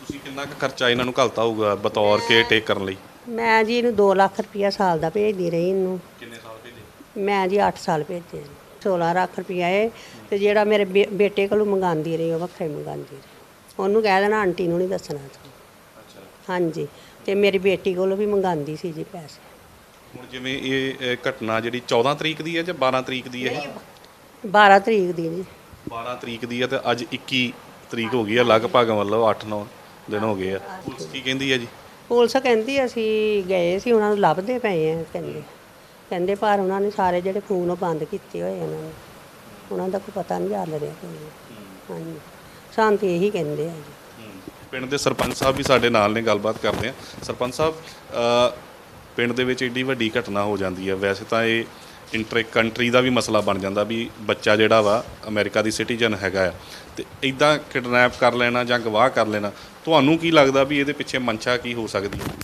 ਤੁਸੀਂ ਕਿੰਨਾ ਕੁ ਖਰਚਾ ਇਹਨਾਂ ਨੂੰ ਘਲਤਾ ਹੋਊਗਾ ਬਤੌਰ ਕੇ ਟੇਕ ਕਰਨ ਲਈ? ਮੈਂ ਜੀ ਇਹਨੂੰ 2 ਲੱਖ ਰੁਪਇਆ ਸਾਲ ਦਾ ਭੇਜਦੀ ਰਹੀ ਇਹਨੂੰ। ਕਿੰਨੇ ਸਾਲ ਭੇਜੇ? ਮੈਂ ਜੀ 8 ਸਾਲ ਭੇਜੇ। 16 ਲੱਖ ਰੁਪਇਆ ਇਹ ਤੇ ਜਿਹੜਾ ਮੇਰੇ ਬੇਟੇ ਕੋਲੋਂ ਮੰਗਾਉਂਦੀ ਰਹੀ ਉਹ ਵੱਖਰੇ ਮੰਗਾਉਂਦੀ ਰਹੀ। ਉਹਨੂੰ ਕਹਿ ਦੇਣਾ ਆਂਟੀ ਨੂੰ ਨਹੀਂ ਦੱਸਣਾ ਤੂੰ। ਅੱਛਾ। ਹਾਂਜੀ। ਤੇ ਮੇਰੀ ਬੇਟੀ ਕੋਲੋਂ ਵੀ ਮੰਗਾਉਂਦੀ ਸੀ ਜੀ ਪੈਸੇ। ਹੁਣ ਜਿਵੇਂ ਇਹ ਘਟਨਾ ਜਿਹੜੀ 14 ਤਰੀਕ ਦੀ ਹੈ ਜਾਂ 12 ਤਰੀਕ ਦੀ ਹੈ? ਇਹ 12 ਤਰੀਕ ਦੀ ਜੀ। 12 ਤਰੀਕ ਦੀ ਹੈ ਤੇ ਅੱਜ 21 ਤਰੀਕ ਹੋ ਗਈ ਹੈ ਲਗਭਗ ਮਤਲਬ 8-9 ਦਿਨ ਹੋ ਗਏ ਆ। ਪੁਲਿਸ ਕੀ ਕਹਿੰਦੀ ਹੈ ਜੀ? ਪੁਲਿਸ ਕਹਿੰਦੀ ਅਸੀਂ ਗਏ ਸੀ ਉਹਨਾਂ ਨੂੰ ਲੱਭਦੇ ਪਏ ਆ ਕਹਿੰਦੇ। ਕਹਿੰਦੇ ਪਰ ਉਹਨਾਂ ਨੇ ਸਾਰੇ ਜਿਹੜੇ ਫੋਨ ਉਹ ਬੰਦ ਕੀਤੇ ਹੋਏ ਉਹਨਾਂ ਨੇ। ਉਹਨਾਂ ਦਾ ਕੋਈ ਪਤਾ ਨਹੀਂ ਚੱਲ ਰਿਹਾ ਕੋਈ। ਹਾਂਜੀ। ਸਾਨੂੰ ਤੇ ਇਹੀ ਕਹਿੰਦੇ ਆ ਜੀ। ਪਿੰਡ ਦੇ ਸਰਪੰਚ ਸਾਹਿਬ ਵੀ ਸਾਡੇ ਨਾਲ ਨੇ ਗੱਲਬਾਤ ਕਰਦੇ ਆ। ਸਰਪੰਚ ਸਾਹਿਬ ਅ, ਪਿੰਡ ਦੇ ਵਿੱਚ ਏਡੀ ਵੱਡੀ ਘਟਨਾ ਹੋ ਜਾਂਦੀ ਹੈ ਵੈਸੇ ਤਾਂ ਇਹ ਇੰਟਰ ਕੰਟਰੀ ਦਾ ਵੀ ਮਸਲਾ ਬਣ ਜਾਂਦਾ ਵੀ ਬੱਚਾ ਜਿਹੜਾ ਵਾ ਅਮਰੀਕਾ ਦੀ ਸਿਟੀਜ਼ਨ ਹੈਗਾ ਆ। ਤੇ ਇਦਾਂ ਕਿਡਨੈਪ ਕਰ ਲੈਣਾ ਜਾਂ ਗਵਾਹ ਕਰ ਲੈਣਾ ਤੁਹਾਨੂੰ ਕੀ ਲੱਗਦਾ ਵੀ ਇਹਦੇ ਪਿੱਛੇ ਮਨਸ਼ਾ ਕੀ ਹੋ ਸਕਦੀ ਹੈ?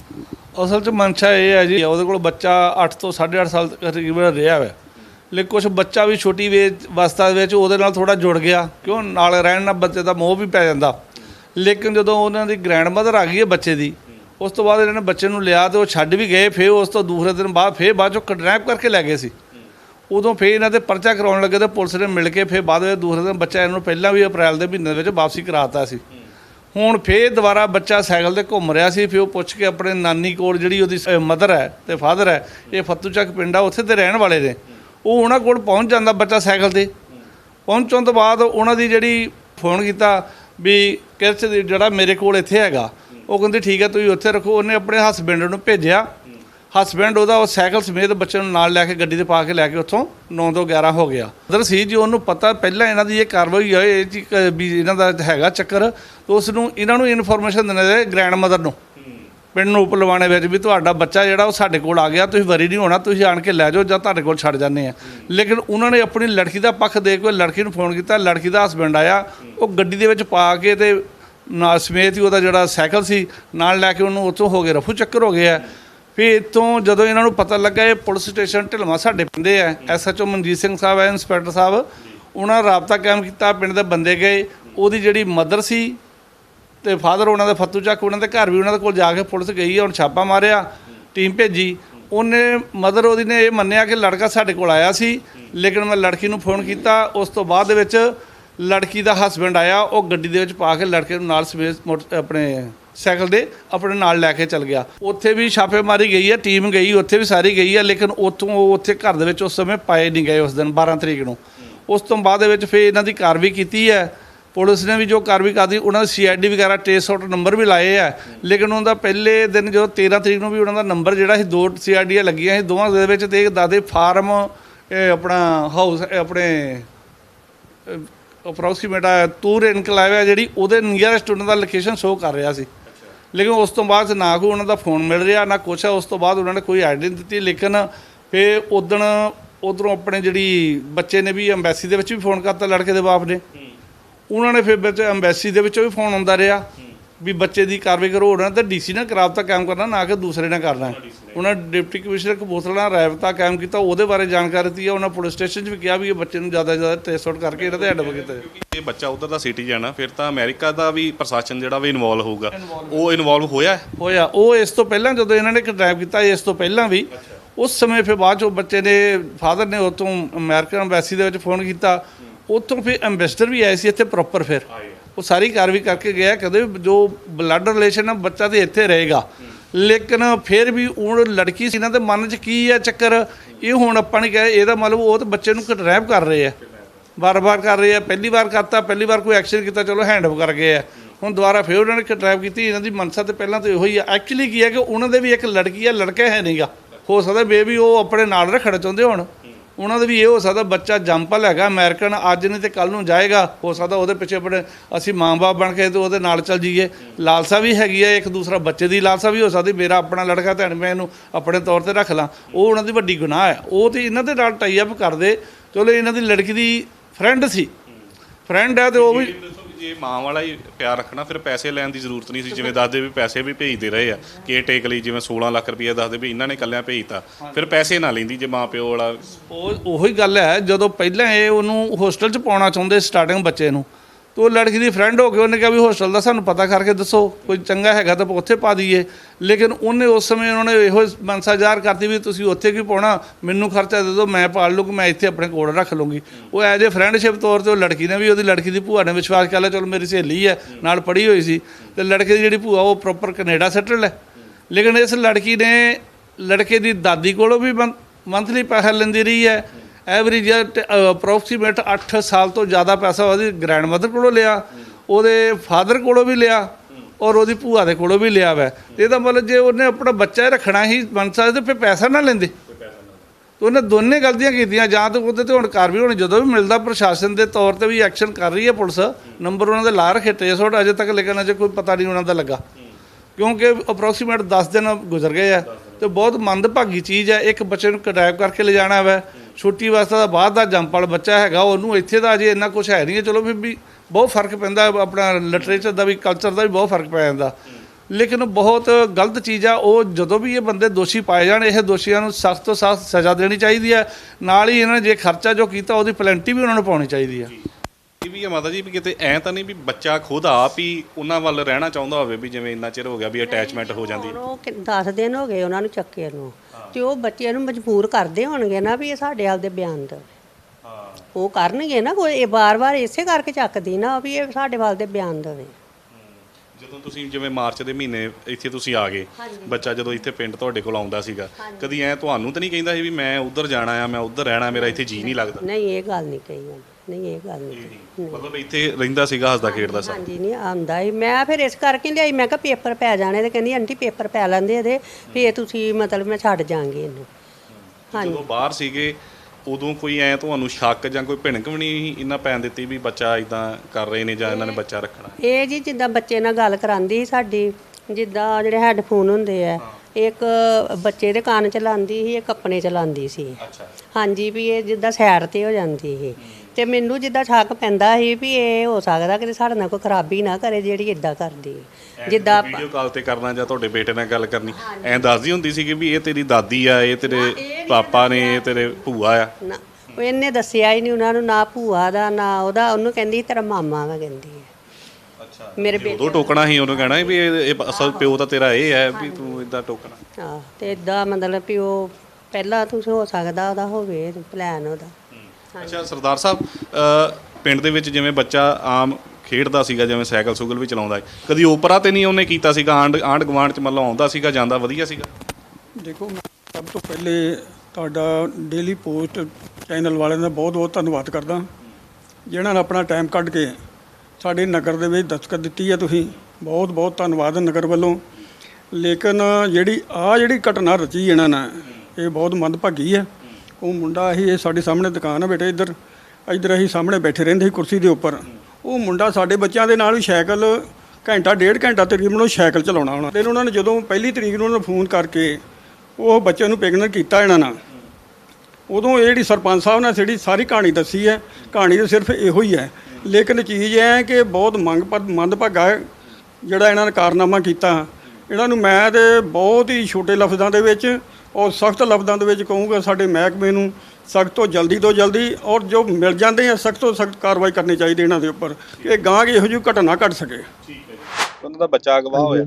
ਅਸਲ 'ਚ ਮਨਸ਼ਾ ਇਹ ਹੈ ਜੀ, ਉਹਦੇ ਕੋਲ ਬੱਚਾ 8 ਤੋਂ 8.5 ਸਾਲ ਤੱਕ ਤਕਰੀਬਨ ਰਿਹਾ ਹੋਇਆ ਲੇਕਿਨ ਕੁਝ ਬੱਚਾ ਵੀ ਛੋਟੀ ਵੇਚ ਅਵਸਥਾ ਦੇ ਵਿੱਚ ਉਹਦੇ ਨਾਲ ਥੋੜਾ ਜੁੜ ਗਿਆ, ਕਿਉਂ ਨਾਲ ਰਹਿਣ ਨਾਲ ਬੱਚੇ ਦਾ ਮੋਹ ਵੀ ਪੈ ਜਾਂਦਾ। ਲੇਕਿਨ ਜਦੋਂ ਉਹਨਾਂ ਦੀ ਗ੍ਰੈਂਡ ਮਦਰ ਆ ਗਈ ਹੈ ਬੱਚੇ ਦੀ, ਉਸ ਤੋਂ ਬਾਅਦ ਇਹਨਾਂ ਨੇ ਬੱਚੇ ਨੂੰ ਲਿਆ ਤੇ ਉਹ ਛੱਡ ਵੀ ਗਏ, ਫਿਰ ਉਸ ਤੋਂ ਦੂਸਰੇ ਦਿਨ ਬਾਅਦ ਫਿਰ ਬਾਅਦ ਚੋਂ ਕਿਡਨੈਪ ਕਰਕੇ ਲੈ ਗਏ ਸੀ। ਉਦੋਂ ਫਿਰ ਇਹਨਾਂ 'ਤੇ ਪਰਚਾ ਕਰਾਉਣ ਲੱਗੇ ਤੇ ਪੁਲਿਸ ਨੇ ਮਿਲ ਕੇ ਫਿਰ ਬਾਅਦ ਵਿੱਚ ਦੂਸਰੇ ਦਿਨ ਬੱਚਾ ਇਹਨਾਂ ਨੂੰ ਪਹਿਲਾਂ ਵੀ ਅਪ੍ਰੈਲ ਦੇ ਮਹੀਨੇ ਦੇ ਵਿੱਚ ਵਾਪਸੀ ਕਰਾਤਾ ਸੀ। ਹੁਣ ਫੇਰ ਦੁਬਾਰਾ ਬੱਚਾ ਸਾਈਕਲ ਤੇ ਘੁੰਮ ਰਿਹਾ ਸੀ, ਫਿਰ ਉਹ ਪੁੱਛ ਕੇ ਆਪਣੇ ਨਾਨੀ ਕੋਲ ਜਿਹੜੀ ਉਹਦੀ ਮਦਰ ਹੈ ਤੇ ਫਾਦਰ ਹੈ, ਇਹ ਫੱਤੂ ਚੱਕ ਪਿੰਡ ਆ, ਉੱਥੇ ਦੇ ਰਹਿਣ ਵਾਲੇ ਨੇ। ਉਹ ਉਹਨਾਂ ਕੋਲ ਪਹੁੰਚ ਜਾਂਦਾ ਬੱਚਾ ਸਾਈਕਲ ਤੇ। ਪਹੁੰਚਣ ਤੋਂ ਬਾਅਦ ਉਹਨਾਂ ਦੀ ਜਿਹੜੀ ਫੋਨ ਕੀਤਾ ਵੀ ਕਿਰਚ ਜਿਹੜਾ ਮੇਰੇ ਕੋਲ ਇੱਥੇ ਹੈਗਾ, ਉਹ ਕਹਿੰਦੀ ਠੀਕ ਹੈ ਤੁਸੀਂ ਉੱਥੇ ਰੱਖੋ, ਉਹਨੇ ਆਪਣੇ ਹਸਬੈਂਡ ਨੂੰ ਭੇਜਿਆ। ਹਸਬੈਂਡ ਉਹਦਾ ਉਹ ਸਾਈਕਲ ਸਮੇਤ ਬੱਚੇ ਨੂੰ ਨਾਲ ਲੈ ਕੇ ਗੱਡੀ ਤੇ ਪਾ ਕੇ ਲੈ ਕੇ ਉੱਥੋਂ 9 ਤੋਂ 11 ਹੋ ਗਿਆ। ਉਧਰ ਸੀ ਜੀ, ਉਹਨੂੰ ਪਤਾ ਪਹਿਲਾਂ ਇਹਨਾਂ ਦੀ ਇਹ ਕਾਰਵਾਈ ਹੋਏ ਇਹ 'ਚ ਵੀ ਇਹਨਾਂ ਦਾ ਹੈਗਾ ਚੱਕਰ, ਤੇ ਉਸ ਨੂੰ ਇਹਨਾਂ ਨੂੰ ਇਨਫੋਰਮੇਸ਼ਨ ਦੇਣਾ ਦੇ ਗ੍ਰੈਂਡ ਮਦਰ ਨੂੰ। ਪਿੰਡ ਨੂੰ ਉਪਲਵਾਣੇ ਵਿੱਚ ਵੀ ਤੁਹਾਡਾ ਬੱਚਾ ਜਿਹੜਾ ਉਹ ਸਾਡੇ ਕੋਲ ਆ ਗਿਆ, ਤੁਸੀਂ ਵਰੀ ਨਹੀਂ ਹੋਣਾ, ਤੁਸੀਂ ਆਣ ਕੇ ਲੈ ਜਾਓ ਜਾਂ ਤੁਹਾਡੇ ਕੋਲ ਛੱਡ ਜਾਂਦੇ ਆ। ਲੇਕਿਨ ਉਹਨਾਂ ਨੇ ਆਪਣੀ ਲੜਕੀ ਦਾ ਪੱਖ ਦੇ ਕੇ ਲੜਕੀ ਨੂੰ ਫੋਨ ਕੀਤਾ, ਲੜਕੀ ਦਾ ਹਸਬੈਂਡ ਆਇਆ, ਉਹ ਗੱਡੀ ਦੇ ਵਿੱਚ ਪਾ ਕੇ ਤੇ ਨਾਲ ਸਮੇਤ ਹੀ ਉਹਦਾ ਜਿਹੜਾ ਸਾਈਕਲ ਸੀ, ਨਾਲ ਲੈ ਕੇ ਉਹਨੂੰ ਉੱਥੋਂ ਹੋ ਗਏ, ਰਫੂ ਚੱਕਰ ਹੋ ਗਿਆ ਫਿਰ ਇੱਥੋਂ ਜਦੋਂ ਇਹਨਾਂ ਨੂੰ ਪਤਾ ਲੱਗਾ ਇਹ ਪੁਲਿਸ ਸਟੇਸ਼ਨ ਢਿਲਮਾ ਸਾਡੇ ਪਿੰਡੇ ਆ, ਐਸਐਚਓ ਮਨਜੀਤ ਸਿੰਘ ਸਾਹਿਬ ਹੈ ਇੰਸਪੈਕਟਰ ਸਾਹਿਬ, ਉਹਨਾਂ ਰਾਬਤਾ ਕਾਇਮ ਕੀਤਾ, ਪਿੰਡ ਦੇ ਬੰਦੇ ਗਏ, ਉਹਦੀ ਜਿਹੜੀ ਮਦਰ ਸੀ ਤੇ ਫਾਦਰ ਉਹਨਾਂ ਦੇ ਫੱਤੂ ਚੱਕ, ਉਹਨਾਂ ਦੇ ਘਰ ਵੀ ਉਹਨਾਂ ਦੇ ਕੋਲ ਜਾ ਕੇ ਪੁਲਿਸ ਗਈ ਹੈ ਹੁਣ ਛਾਪਾ ਮਾਰਿਆ, ਟੀਮ ਭੇਜੀ। ਉਹਨੇ ਮਦਰ ਉਹਦੀ ਨੇ ਇਹ ਮੰਨਿਆ ਕਿ ਲੜਕਾ ਸਾਡੇ ਕੋਲ ਆਇਆ ਸੀ, ਲੇਕਿਨ ਮੈਂ ਲੜਕੀ ਨੂੰ ਫੋਨ ਕੀਤਾ, ਉਸ ਤੋਂ ਬਾਅਦ ਦੇ ਵਿੱਚ ਲੜਕੀ ਦਾ ਹਸਬੈਂਡ ਆਇਆ, ਉਹ ਗੱਡੀ ਦੇ ਵਿੱਚ ਪਾ ਕੇ ਲੜਕੇ ਨੂੰ ਨਾਲ ਸਵੇਰ ਮੋਟ- ਆਪਣੇ ਸਾਈਕਲ ਦੇ ਆਪਣੇ ਨਾਲ ਲੈ ਕੇ ਚਲ ਗਿਆ। ਉੱਥੇ ਵੀ ਛਾਪੇਮਾਰੀ ਗਈ ਹੈ, ਟੀਮ ਗਈ, ਉੱਥੇ ਵੀ ਸਾਰੀ ਗਈ ਹੈ, ਲੇਕਿਨ ਉੱਥੋਂ ਉਹ ਉੱਥੇ ਘਰ ਦੇ ਵਿੱਚ ਉਸ ਸਮੇਂ ਪਾਏ ਨਹੀਂ ਗਏ ਉਸ ਦਿਨ 12 ਤਰੀਕ ਨੂੰ। ਉਸ ਤੋਂ ਬਾਅਦ ਦੇ ਵਿੱਚ ਫਿਰ ਇਹਨਾਂ ਦੀ ਕਾਰਵਾਈ ਕੀਤੀ ਹੈ। ਪੁਲਿਸ ਨੇ ਵੀ ਜੋ ਕਾਰਵਾਈ ਕਰਦੀ, ਉਹਨਾਂ ਦੇ ਸੀਆਈਡੀ ਵਗੈਰਾ ਟੇਸ ਆਊਟ ਨੰਬਰ ਵੀ ਲਾਏ ਆ ਲੇਕਿਨ ਉਹਨਾਂ ਦਾ ਪਹਿਲੇ ਦਿਨ ਜਦੋਂ 13 ਤਰੀਕ ਨੂੰ ਵੀ ਉਹਨਾਂ ਦਾ ਨੰਬਰ ਜਿਹੜਾ ਸੀ, ਦੋ ਸੀਆਈਡੀਆਂ ਲੱਗੀਆਂ ਸੀ, ਦੋਵਾਂ ਦੇ ਵਿੱਚ ਤੇ ਦਾਦੇ ਫਾਰਮ ਆਪਣਾ ਹਾਊਸ ਆਪਣੇ ਅਪਰੋਕਸੀਮੇਟ ਆ ਟੂਰ ਇਨਕਲਾਈਵ ਹੈ ਜਿਹੜੀ, ਉਹਦੇ ਨੀਅਰੈਸਟ ਉਹਨਾਂ ਦਾ ਲੋਕੇਸ਼ਨ ਸ਼ੋ ਕਰ ਰਿਹਾ ਸੀ। ਲੇਕਿਨ ਉਸ ਤੋਂ ਬਾਅਦ ਨਾ ਕੋਈ ਉਹਨਾਂ ਦਾ ਫੋਨ ਮਿਲ ਰਿਹਾ ਨਾ ਕੁਛ ਹੈ। ਉਸ ਤੋਂ ਬਾਅਦ ਉਹਨਾਂ ਨੇ ਕੋਈ ਆਈਡੀ ਨਹੀਂ ਦਿੱਤੀ। ਲੇਕਿਨ ਫਿਰ ਉਦਣ ਉਧਰੋਂ ਆਪਣੇ ਜਿਹੜੀ ਬੱਚੇ ਨੇ ਵੀ ਐਮਬੈਸੀ ਦੇ ਵਿੱਚ ਵੀ ਫੋਨ ਕਰਤਾ ਲੜਕੇ ਦੇ ਬਾਪ ਨੇ। ਉਹਨਾਂ ਨੇ ਫਿਰ ਵਿੱਚ ਐਮਬੈਸੀ ਦੇ ਵਿੱਚੋਂ ਵੀ ਫੋਨ ਆਉਂਦਾ ਰਿਹਾ। ਵੀ ਬੱਚੇ ਦੀ ਕਾਰਵਾਈ ਕਰੋ ਉਹਨਾਂ ਤੇ ਡੀਸੀ ਨਾਲ ਕਰਾਬਤਾ ਕਾਇਮ ਕਰਨਾ ਨਾ ਕਿ ਦੂਸਰੇ ਨਾਲ ਕਰਨਾ। ਉਹਨਾਂ ਡਿਪਟੀ ਕਮਿਸ਼ਨਰ ਕਪੂਰਥਲਾ ਨਾਲ ਰਾਬਤਾ ਕਾਇਮ ਕੀਤਾ ਉਹਦੇ ਬਾਰੇ ਜਾਣਕਾਰੀ ਦਿੱਤੀ ਹੈ ਉਹਨਾਂ ਪੁਲਿਸ ਸਟੇਸ਼ਨ 'ਚ ਵੀ ਕਿਹਾ ਵੀ ਇਹ ਬੱਚੇ ਨੂੰ ਜ਼ਿਆਦਾ ਜ਼ਿਆਦਾ ਟੈਸਟ ਆਊਟ ਕਰਕੇ ਇਹਨਾਂ ਤੇ ਹੈਡ ਕੀਤਾ ਇਹ ਬੱਚਾ ਉਧਰ ਦਾ ਸਿਟੀਜ਼ਨ ਆ ਫਿਰ ਤਾਂ ਅਮਰੀਕਾ ਦਾ ਵੀ ਪ੍ਰਸ਼ਾਸਨ ਜਿਹੜਾ ਵੀ ਇਨਵੋਲਵ ਹੋਊਗਾ ਉਹ ਇਨਵੋਲਵ ਹੋਇਆ? ਹੋਇਆ। ਉਹ ਇਸ ਤੋਂ ਪਹਿਲਾਂ ਜਦੋਂ ਇਹਨਾਂ ਨੇ ਕਿਡਨੈਪ ਕੀਤਾ ਇਸ ਤੋਂ ਪਹਿਲਾਂ ਵੀ ਉਸ ਸਮੇਂ ਫਿਰ ਬਾਅਦ ਚੋਂ ਬੱਚੇ ਦੇ ਫਾਦਰ ਨੇ ਉਤੋਂ ਅਮਰੀਕਨ ਐਮਬੈਸੀ ਦੇ ਵਿੱਚ ਫੋਨ ਕੀਤਾ। ਉਤੋਂ ਫਿਰ ਐਮਬੈਸਡਰ ਵੀ ਆਏ ਸੀ ਇੱਥੇ ਪ੍ਰੋਪਰ ਫਿਰ। ਉਹ ਸਾਰੀ ਕਾਰਵਾਈ ਕਰਕੇ ਗਿਆ, ਕਦੇ ਵੀ ਜੋ ਬਲੱਡ ਰਿਲੇਸ਼ਨ ਹੈ ਬੱਚਾ ਤੇ ਇੱਥੇ ਰਹੇਗਾ। ਲੇਕਿਨ ਫਿਰ ਵੀ ਉਹ ਲੜਕੀ ਸੀ ਇਹਨਾਂ ਦੇ ਮਨ 'ਚ ਕੀ ਹੈ ਚੱਕਰ? ਇਹ ਹੁਣ ਆਪਾਂ ਨੇ ਕਿਹਾ, ਇਹਦਾ ਮਤਲਬ ਉਹ ਤਾਂ ਬੱਚੇ ਨੂੰ ਕਿਡਨੈਪ ਕਰ ਰਹੇ ਆ। ਵਾਰ-ਵਾਰ ਕਰ ਰਹੇ ਆ, ਪਹਿਲੀ ਵਾਰ ਕਰਤਾ, ਪਹਿਲੀ ਵਾਰ ਕੋਈ ਐਕਸ਼ਨ ਕੀਤਾ, ਚਲੋ ਹੈਂਡ ਓਵਰ ਕਰ ਗਏ ਆ। ਹੁਣ ਦੁਬਾਰਾ ਫਿਰ ਉਹਨਾਂ ਨੇ ਕਿਡਨੈਪ ਕੀਤੀ, ਇਹਨਾਂ ਦੀ ਮਨਸਾ ਤੇ ਪਹਿਲਾਂ ਤਾਂ ਇਹੋ ਹੀ ਆ। ਐਕਚੁਅਲੀ ਕੀ ਹੈ ਕਿ ਉਹਨਾਂ ਦੇ ਵੀ ਇੱਕ ਲੜਕੀ ਆ, ਲੜਕਾ ਹੈ ਨਹੀਂਗਾ ਹੋ ਸਕਦਾ ਬੇਬੀ ਉਹ ਆਪਣੇ ਨਾਲ ਰੱਖਣਾ ਚਾਹੁੰਦੇ ਹੋਣ। ਉਹਨਾਂ ਦਾ ਵੀ ਇਹ ਹੋ ਸਕਦਾ ਬੱਚਾ ਜੰਪਲ ਹੈਗਾ, ਅਮਰੀਕਨ ਅੱਜ ਨਹੀਂ ਤੇ ਕੱਲ ਨੂੰ ਜਾਏਗਾ, ਹੋ ਸਕਦਾ ਉਹਦੇ ਪਿੱਛੇ ਆਪਣੇ ਅਸੀਂ ਮਾਂ-ਬਾਪ ਬਣ ਕੇ ਤੇ ਉਹਦੇ ਨਾਲ ਚੱਲ ਜਾਈਏ। ਲਾਲਸਾ ਵੀ ਹੈਗੀ ਹੈ ਇੱਕ ਦੂਸਰਾ ਬੱਚੇ ਦੀ ਲਾਲਸਾ ਵੀ ਹੋ ਸਕਦੀ, ਮੇਰਾ ਆਪਣਾ ਲੜਕਾ ਤਾਂ ਮੈਂ ਇਹਨੂੰ ਆਪਣੇ ਤੌਰ ਤੇ ਰੱਖ ਲਾਂ। ਉਹ ਉਹਨਾਂ ਦੀ ਵੱਡੀ ਗੁਨਾਹ ਹੈ। ਉਹ ਤੇ ਇਹਨਾਂ ਦੇ ਨਾਲ ਟਾਈ ਅਪ ਕਰਦੇ। ਚਲੋ, ਇਹਨਾਂ ਦੀ ਲੜਕੀ ਦੀ ਫਰੈਂਡ ਸੀ। ਫਰੈਂਡ ਹੈ ਤੇ ਉਹ ਵੀ ਜੇ ਮਾਂ ਵਾਲਾ ਹੀ ਪਿਆਰ ਰੱਖਣਾ, ਫਿਰ ਪੈਸੇ ਲੈਣ ਦੀ ਜ਼ਰੂਰਤ ਨਹੀਂ ਸੀ। ਜਿਵੇਂ ਦੱਸਦੇ ਵੀ ਪੈਸੇ ਵੀ ਭੇਜਦੇ ਰਹੇ ਆ, ਕੇ ਟੇਕ ਲਈ ਜਿਵੇਂ 16 ਲੱਖ ਰੁਪਏ ਦੱਸਦੇ ਵੀ ਇਹਨਾਂ ਨੇ ਕੱਲਿਆਂ ਭੇਜਤਾ, ਫਿਰ ਪੈਸੇ ਨਾ ਲੈਂਦੀ ਜੇ ਮਾਂ ਪਿਓ ਵਾਲਾ। ਉਹ, ਉਹੀ ਗੱਲ ਹੈ, ਜਦੋਂ ਪਹਿਲਾਂ ਇਹ ਉਹਨੂੰ ਹੋਸਟਲ 'ਚ ਪਾਉਣਾ ਚਾਹੁੰਦੇ ਸਟਾਰਟਿੰਗ ਬੱਚੇ ਨੂੰ ਤੇ ਉਹ ਲੜਕੀ ਦੀ ਫਰੈਂਡ ਹੋ ਕੇ ਉਹਨੇ ਕਿਹਾ ਵੀ ਹੋਸਟਲ ਦਾ ਸਾਨੂੰ ਪਤਾ ਕਰਕੇ ਦੱਸੋ, ਕੋਈ ਚੰਗਾ ਹੈਗਾ ਤਾਂ ਆਪਾਂ ਉੱਥੇ ਪਾ ਦਈਏ। ਲੇਕਿਨ ਉਹਨੇ ਉਸ ਸਮੇਂ ਉਹਨਾਂ ਨੇ ਇਹੋ ਮਨਸਾ ਜ਼ਾਹਰ ਕਰਤੀ ਵੀ ਤੁਸੀਂ ਉੱਥੇ ਕੀ ਪਾਉਣਾ? ਮੈਨੂੰ ਖਰਚਾ ਦੇ ਦਿਓ, ਮੈਂ ਪਾਲ ਲੂੰਗੀ ਮੈਂ ਇੱਥੇ ਆਪਣੇ ਕੋਲ ਰੱਖ ਲੂੰਗੀ ਉਹ ਐਜ ਏ ਫਰੈਂਡਸ਼ਿਪ ਤੌਰ ਤੇ ਉਹ ਲੜਕੀ ਨੇ ਵੀ ਉਹਦੀ ਲੜਕੀ ਦੀ ਭੂਆ ਨੇ ਵਿਸ਼ਵਾਸ ਕਰ ਲਿਆ, ਚਲੋ ਮੇਰੀ ਸਹੇਲੀ ਹੈ, ਨਾਲ ਪੜ੍ਹੀ ਹੋਈ ਸੀ। ਤੇ ਲੜਕੇ ਦੀ ਜਿਹੜੀ ਭੂਆ, ਉਹ ਪ੍ਰੋਪਰ ਕੈਨੇਡਾ ਸੈਟਲ ਹੈ। ਲੇਕਿਨ ਇਸ ਲੜਕੀ ਨੇ, ਲੜਕੇ ਦੀ ਦਾਦੀ ਕੋਲੋਂ ਵੀ ਮੰਥਲੀ ਪੈਸਾ ਲੈਂਦੀ ਰਹੀ ਹੈ। ਐਵਰੇਜ ਅਪਰੋਕਸੀਮੇਟ 8 ਸਾਲ ਤੋਂ ਜ਼ਿਆਦਾ ਪੈਸਾ ਉਹਦੀ ਗ੍ਰੈਂਡਮਦਰ ਕੋਲੋਂ ਲਿਆ, ਉਹਦੇ ਫਾਦਰ ਕੋਲੋਂ ਵੀ ਲਿਆ, ਔਰ ਉਹਦੀ ਭੂਆ ਦੇ ਕੋਲੋਂ ਵੀ ਲਿਆ ਵੈ। ਇਹਦਾ ਮਤਲਬ ਜੇ ਉਹਨੇ ਆਪਣਾ ਬੱਚਾ ਹੀ ਰੱਖਣਾ ਹੀ ਬਣ ਸਕਦਾ ਫਿਰ ਪੈਸਾ ਨਾ ਲੈਂਦੇ। ਤੇ ਉਹਨੇ ਦੋਨੇ ਗਲਤੀਆਂ ਕੀਤੀਆਂ, ਜਾਂ ਤਾਂ ਉਹਦੇ ਤੇ ਹੁਣ ਕਾਰਵਾਈ ਹੋਣੀ ਜਦੋਂ ਵੀ ਮਿਲਦਾ ਪ੍ਰਸ਼ਾਸਨ ਦੇ ਤੌਰ ਤੇ ਵੀ ਐਕਸ਼ਨ ਕਰ ਰਹੀ ਹੈ ਪੁਲਿਸ ਨੰਬਰ ਉਹਨਾਂ ਦੇ ਲਾ ਰੱਖੇ ਟ੍ਰੇਸ ਆਊਟ ਅਜੇ ਤੱਕ ਲੇਕਿਨ ਅਜੇ ਕੋਈ ਪਤਾ ਨਹੀਂ ਉਹਨਾਂ ਦਾ ਲੱਗਾ। ਕਿਉਂਕਿ ਅਪਰੋਕਸੀਮੇਟ 10 ਦਿਨ ਗੁਜ਼ਰ ਗਏ ਆ, ਤੇ ਬਹੁਤ ਮੰਦਭਾਗੀ ਚੀਜ਼ ਹੈ, ਇੱਕ ਬੱਚੇ ਨੂੰ ਕਿਡਨੈਪ ਕਰਕੇ ਲੈ ਜਾਣਾ ਵਾ ਛੁੱਟੀ ਵਾਸਤੇ ਦਾ ਬਾਅਦ ਦਾ ਜੰਪਲ ਬੱਚਾ ਹੈਗਾ, ਉਹਨੂੰ ਇੱਥੇ ਦਾ ਅਜੇ ਇੰਨਾ ਕੁਝ ਹੈ ਨਹੀਂ ਹੈ। ਚਲੋ ਫਿਰ ਵੀ ਬਹੁਤ ਫ਼ਰਕ ਪੈਂਦਾ, ਆਪਣਾ ਲਿਟਰੇਚਰ ਦਾ ਵੀ ਕਲਚਰ ਦਾ ਵੀ ਬਹੁਤ ਫ਼ਰਕ ਪੈ ਜਾਂਦਾ। ਲੇਕਿਨ ਬਹੁਤ ਗਲਤ ਚੀਜ਼ ਆ, ਉਹ ਜਦੋਂ ਵੀ ਇਹ ਬੰਦੇ ਦੋਸ਼ੀ ਪਾਏ ਜਾਣ, ਇਹ ਦੋਸ਼ੀਆਂ ਨੂੰ ਸਖਤ ਤੋਂ ਸਖਤ ਸਜ਼ਾ ਦੇਣੀ ਚਾਹੀਦੀ ਹੈ। ਨਾਲ ਹੀ ਇਹਨਾਂ ਨੇ ਜੇ ਖਰਚਾ ਜੋ ਕੀਤਾ, ਉਹਦੀ ਪਲੈਂਟੀ ਵੀ ਉਹਨਾਂ ਨੂੰ ਪਾਉਣੀ ਚਾਹੀਦੀ ਹੈ। ਇਹ ਵੀ ਹੈ ਮਾਤਾ ਜੀ ਵੀ ਕਿਤੇ ਐ ਤਾਂ ਨਹੀਂ ਵੀ ਬੱਚਾ ਖੁਦ ਆਪ ਹੀ ਉਹਨਾਂ ਵੱਲ ਰਹਿਣਾ ਚਾਹੁੰਦਾ ਹੋਵੇ ਵੀ ਜਿਵੇਂ ਇੰਨਾ ਚਿਰ ਹੋ ਗਿਆ ਵੀ ਅਟੈਚਮੈਂਟ ਹੋ ਜਾਂਦੀ। ਉਹ 10 ਦਿਨ ਹੋ ਗਏ ਉਹਨਾਂ ਨੂੰ ਚੱਕੇ ਨੂੰ। ਤੇ ਉਹ ਬੱਚਿਆਂ ਨੂੰ ਮਜਬੂਰ ਕਰਦੇ ਹੋਣਗੇ ਨਾ ਵੀ ਇਹ ਸਾਡੇ ਹਾਲ ਦੇ ਬਿਆਨ ਦਾ ਹਾਂ। ਉਹ ਕਰਨਗੇ ਨਾ ਕੋਈ ਇਹ ਵਾਰ-ਵਾਰ ਇਸੇ ਕਰਕੇ ਚੱਕਦੀ ਨਾ ਵੀ ਇਹ ਸਾਡੇ ਵੱਲ ਦੇ ਬਿਆਨ ਦੇਵੇ ਜਦੋਂ ਤੁਸੀਂ ਜਿਵੇਂ ਮਾਰਚ ਦੇ ਮਹੀਨੇ ਇੱਥੇ ਤੁਸੀਂ ਆ ਗਏ ਬੱਚਾ ਜਦੋਂ ਇੱਥੇ ਪਿੰਡ ਤੁਹਾਡੇ ਕੋਲ ਆਉਂਦਾ ਸੀਗਾ ਕਦੀ ਐ ਤੁਹਾਨੂੰ ਤਾਂ ਨਹੀਂ ਕਹਿੰਦਾ ਸੀ ਵੀ ਮੈਂ ਉੱਧਰ ਜਾਣਾ ਆ ਮੈਂ ਉੱਧਰ ਰਹਿਣਾ ਮੇਰਾ ਇੱਥੇ ਜੀ ਨਹੀਂ ਲੱਗਦਾ? ਨਹੀਂ ਇਹ ਗੱਲ ਨਹੀਂ ਕਹੀ ਉਹਨੇ। ਨਹੀਂ ਇਹ ਗੱਲ ਨਹੀਂ। ਮਤਲਬ ਇੱਥੇ ਰਹਿੰਦਾ ਸੀਗਾ ਹੱਸਦਾ ਖੇਡਦਾ ਸਭ। ਹਾਂਜੀ ਨਹੀਂ ਆਉਂਦਾ ਹੀ। ਮੈਂ ਫਿਰ ਇਸ ਕਰਕੇ ਲਿਆਈ ਮੈਂ ਕਿਹਾ ਪੇਪਰ ਪੈ ਜਾਣੇ ਤੇ ਕਹਿੰਦੀ ਆਂਟੀ ਪੇਪਰ ਪੈ ਲੈਂਦੇ ਇਹਦੇ। ਫੇਰ ਤੁਸੀਂ ਮਤਲਬ ਮੈਂ ਛੱਡ ਜਾਾਂਗੀ ਇਹਨੂੰ। ਹਾਂਜੀ ਜਦੋਂ ਬਾਹਰ ਸੀਗੇ ਉਦੋਂ ਕੋਈ ਐ ਤੁਹਾਨੂੰ ਸ਼ੱਕ ਜਾਂ ਕੋਈ ਭਿਣਕ ਵੀ ਨਹੀਂ ਇਹਨਾਂ ਪੈਣ ਦਿੱਤੀ ਵੀ ਬੱਚਾ ਇਦਾਂ ਕਰ ਰਹੇ ਨੇ ਜਾਂ ਇਹਨਾਂ ਨੇ ਬੱਚਾ ਰੱਖਣਾ? ਇਹ ਜੀ ਜਿੱਦਾਂ ਬੱਚੇ ਨਾਲ ਗੱਲ ਕਰਾਂਦੀ ਸੀ ਸਾਡੀ ਜਿੱਦਾਂ ਜਿਹੜੇ ਹੈੱਡਫੋਨ ਹੁੰਦੇ ਆ ਇੱਕ ਬੱਚੇ ਦੇ ਕੰਨ ਚ ਲਾਉਂਦੀ ਸੀ ਇੱਕ ਆਪਣੇ ਚ ਲਾਉਂਦੀ ਸੀ। ਹਾਂਜੀ ਵੀ ਇਹ ਜਿੱਦਾਂ ਸਾਈਡ ਤੇ ਹੋ ਜਾਂਦੀ ਸੀ। ਤੇ ਮੈਨੂੰ ਜਿੱਦਾਂ ਸ਼ੱਕ ਪੈਂਦਾ ਸੀ ਵੀ ਇਹ ਹੋ ਸਕਦਾ ਕਿ ਸਾਡੇ ਨਾਲ ਕੋਈ ਖਰਾਬੀ ਨਾ ਕਰੇ ਜਿਹੜੀ ਇਦਾਂ ਕਰਦੀ। ਜਿੱਦਾਂ ਵੀਡੀਓ ਕਾਲ ਤੇ ਕਰਨਾ ਜਾਂ ਤੁਹਾਡੇ ਬੇਟੇ ਨਾਲ ਗੱਲ ਕਰਨੀ ਐਂ ਦੱਸਦੀ ਹੁੰਦੀ ਸੀ ਕਿ ਵੀ ਇਹ ਤੇਰੀ ਦਾਦੀ ਆ ਇਹ ਤੇਰੇ ਪਾਪਾ ਨੇ ਇਹ ਤੇਰੇ ਭੂਆ ਆ। ਨਾ ਉਹ ਇਹਨੇ ਦੱਸਿਆ ਹੀ ਨਹੀਂ ਉਹਨਾਂ ਨੂੰ ਨਾ ਭੂਆ ਦਾ ਨਾ ਉਹਦਾ ਉਹਨੂੰ ਕਹਿੰਦੀ ਤੇਰਾ ਮਾਮਾ ਵਾ ਕਹਿੰਦੀ ਹੈ ਮੇਰੇ ਬੇਟੇ ਉਦੋਂ ਟੋਕਣਾ ਸੀ ਉਹਨੂੰ ਕਹਿਣਾ ਵੀ ਇਹ ਇਹ ਅਸਲ ਪਿਓ ਤਾਂ ਤੇਰਾ ਇਹ ਹੈ ਵੀ ਤੂੰ ਇਦਾਂ ਟੋਕਣਾ। ਆ ਤੇ ਇਦਾਂ ਮਤਲਬ ਵੀ ਉਹ ਪਹਿਲਾਂ ਤੁਸੀਂ ਹੋ ਸਕਦਾ ਉਹਦਾ ਹੋਵੇ ਪਲਾਨ ਉਹਦਾ। ਅੱਛਾ ਸਰਦਾਰ ਸਾਹਿਬ ਅ, ਪਿੰਡ ਦੇ ਵਿੱਚ ਜਿਵੇਂ ਬੱਚਾ ਆਮ ਖੇਡਦਾ ਸੀਗਾ ਜਿਵੇਂ ਸਾਈਕਲ ਸੁਗਲ ਵੀ ਚਲਾਉਂਦਾ ਹੈ ਕਦੀ ਓਪਰਾ ਤੇ ਨਹੀਂ ਉਹਨੇ ਕੀਤਾ ਸੀਗਾ ਆਂਡ ਆਂਡ ਗਵਾਂਡ ਚ ਮਤਲਬ ਆਉਂਦਾ ਸੀਗਾ ਜਾਂਦਾ ਵਧੀਆ ਸੀਗਾ? ਦੇਖੋ ਮੈਂ ਸਭ ਤੋਂ ਪਹਿਲੇ ਤੁਹਾਡਾ ਡੇਲੀ ਪੋਸਟ ਚੈਨਲ ਵਾਲਿਆਂ ਦਾ ਬਹੁਤ ਬਹੁਤ ਧੰਨਵਾਦ ਕਰਦਾ ਜਿਨ੍ਹਾਂ ਨੇ ਆਪਣਾ ਟਾਈਮ ਕੱਢ ਕੇ ਸਾਡੇ ਨਗਰ ਦੇ ਵਿੱਚ ਦਸਤਖਤ ਦਿੱਤੀ ਹੈ ਤੁਸੀਂ। ਬਹੁਤ ਬਹੁਤ ਧੰਨਵਾਦ ਨਗਰ ਵੱਲੋਂ। ਲੇਕਿਨ ਜਿਹੜੀ ਆ ਜਿਹੜੀ ਘਟਨਾ ਰਚੀ ਇਹਨਾਂ ਨੇ, ਇਹ ਬਹੁਤ ਮੰਦਭਾਗੀ ਹੈ ਉਹ ਮੁੰਡਾ ਹੀ, ਇਹ ਸਾਡੇ ਸਾਹਮਣੇ ਦੁਕਾਨ ਹੈ ਬੇਟੇ, ਇੱਧਰ ਇੱਧਰ ਅਸੀਂ ਸਾਹਮਣੇ ਬੈਠੇ ਰਹਿੰਦੇ ਸੀ ਕੁਰਸੀ ਦੇ ਉੱਪਰ। ਉਹ ਮੁੰਡਾ ਸਾਡੇ ਬੱਚਿਆਂ ਦੇ ਨਾਲ ਵੀ ਸਾਈਕਲ ਘੰਟਾ, ਡੇਢ ਘੰਟਾ ਤਕਰੀਬਨ ਉਹ ਸਾਈਕਲ ਚਲਾਉਣਾ ਹੋਣਾ ਤੇ ਉਹਨਾਂ ਨੇ ਜਦੋਂ ਪਹਿਲੀ ਤਰੀਕ ਨੂੰ ਉਹਨਾਂ ਨੂੰ ਫੋਨ ਕਰਕੇ ਉਹ ਬੱਚੇ ਨੂੰ ਪਿਕਨਿਕ ਕੀਤਾ ਇਹਨਾਂ ਨਾਲ, ਉਦੋਂ ਇਹ ਜਿਹੜੀ ਸਰਪੰਚ ਸਾਹਿਬ ਨੇ ਜਿਹੜੀ ਸਾਰੀ ਕਹਾਣੀ ਦੱਸੀ ਹੈ। ਕਹਾਣੀ ਤਾਂ ਸਿਰਫ ਇਹੋ ਹੀ ਹੈ ਲੇਕਿਨ ਚੀਜ਼ ਇਹ ਹੈ ਕਿ ਬਹੁਤ ਮੰਗ ਮੰਦਭਾਗਾ ਹੈ ਜਿਹੜਾ ਇਹਨਾਂ ਨੇ ਕਾਰਨਾਮਾ ਕੀਤਾ। ਇਹਨਾਂ ਨੂੰ ਮੈਂ ਤੇ ਬਹੁਤ ਹੀ ਛੋਟੇ ਲਫ਼ਜ਼ਾਂ ਦੇ ਵਿੱਚ ਔਰ ਸਖਤ ਲਫ਼ਜ਼ਾਂ ਦੇ ਵਿੱਚ ਕਹੂੰਗਾ ਸਾਡੇ ਮਹਿਕਮੇ ਨੂੰ ਸਖਤ ਤੋਂ ਜਲਦੀ ਤੋਂ ਜਲਦੀ ਔਰ ਜੋ ਮਿਲ ਜਾਂਦੇ ਆ ਸਖਤ ਤੋਂ ਸਖਤ ਕਾਰਵਾਈ ਕਰਨੀ ਚਾਹੀਦੀ ਇਹਨਾਂ ਦੇ ਉੱਪਰ ਕਿ ਗਾਂ ਕਿ ਇਹੋ ਜਿਹੀ ਘਟਨਾ ਘਟ ਸਕੇ। ਉਹਨਾਂ ਦਾ ਬੱਚਾ ਅਗਵਾ ਹੋਇਆ।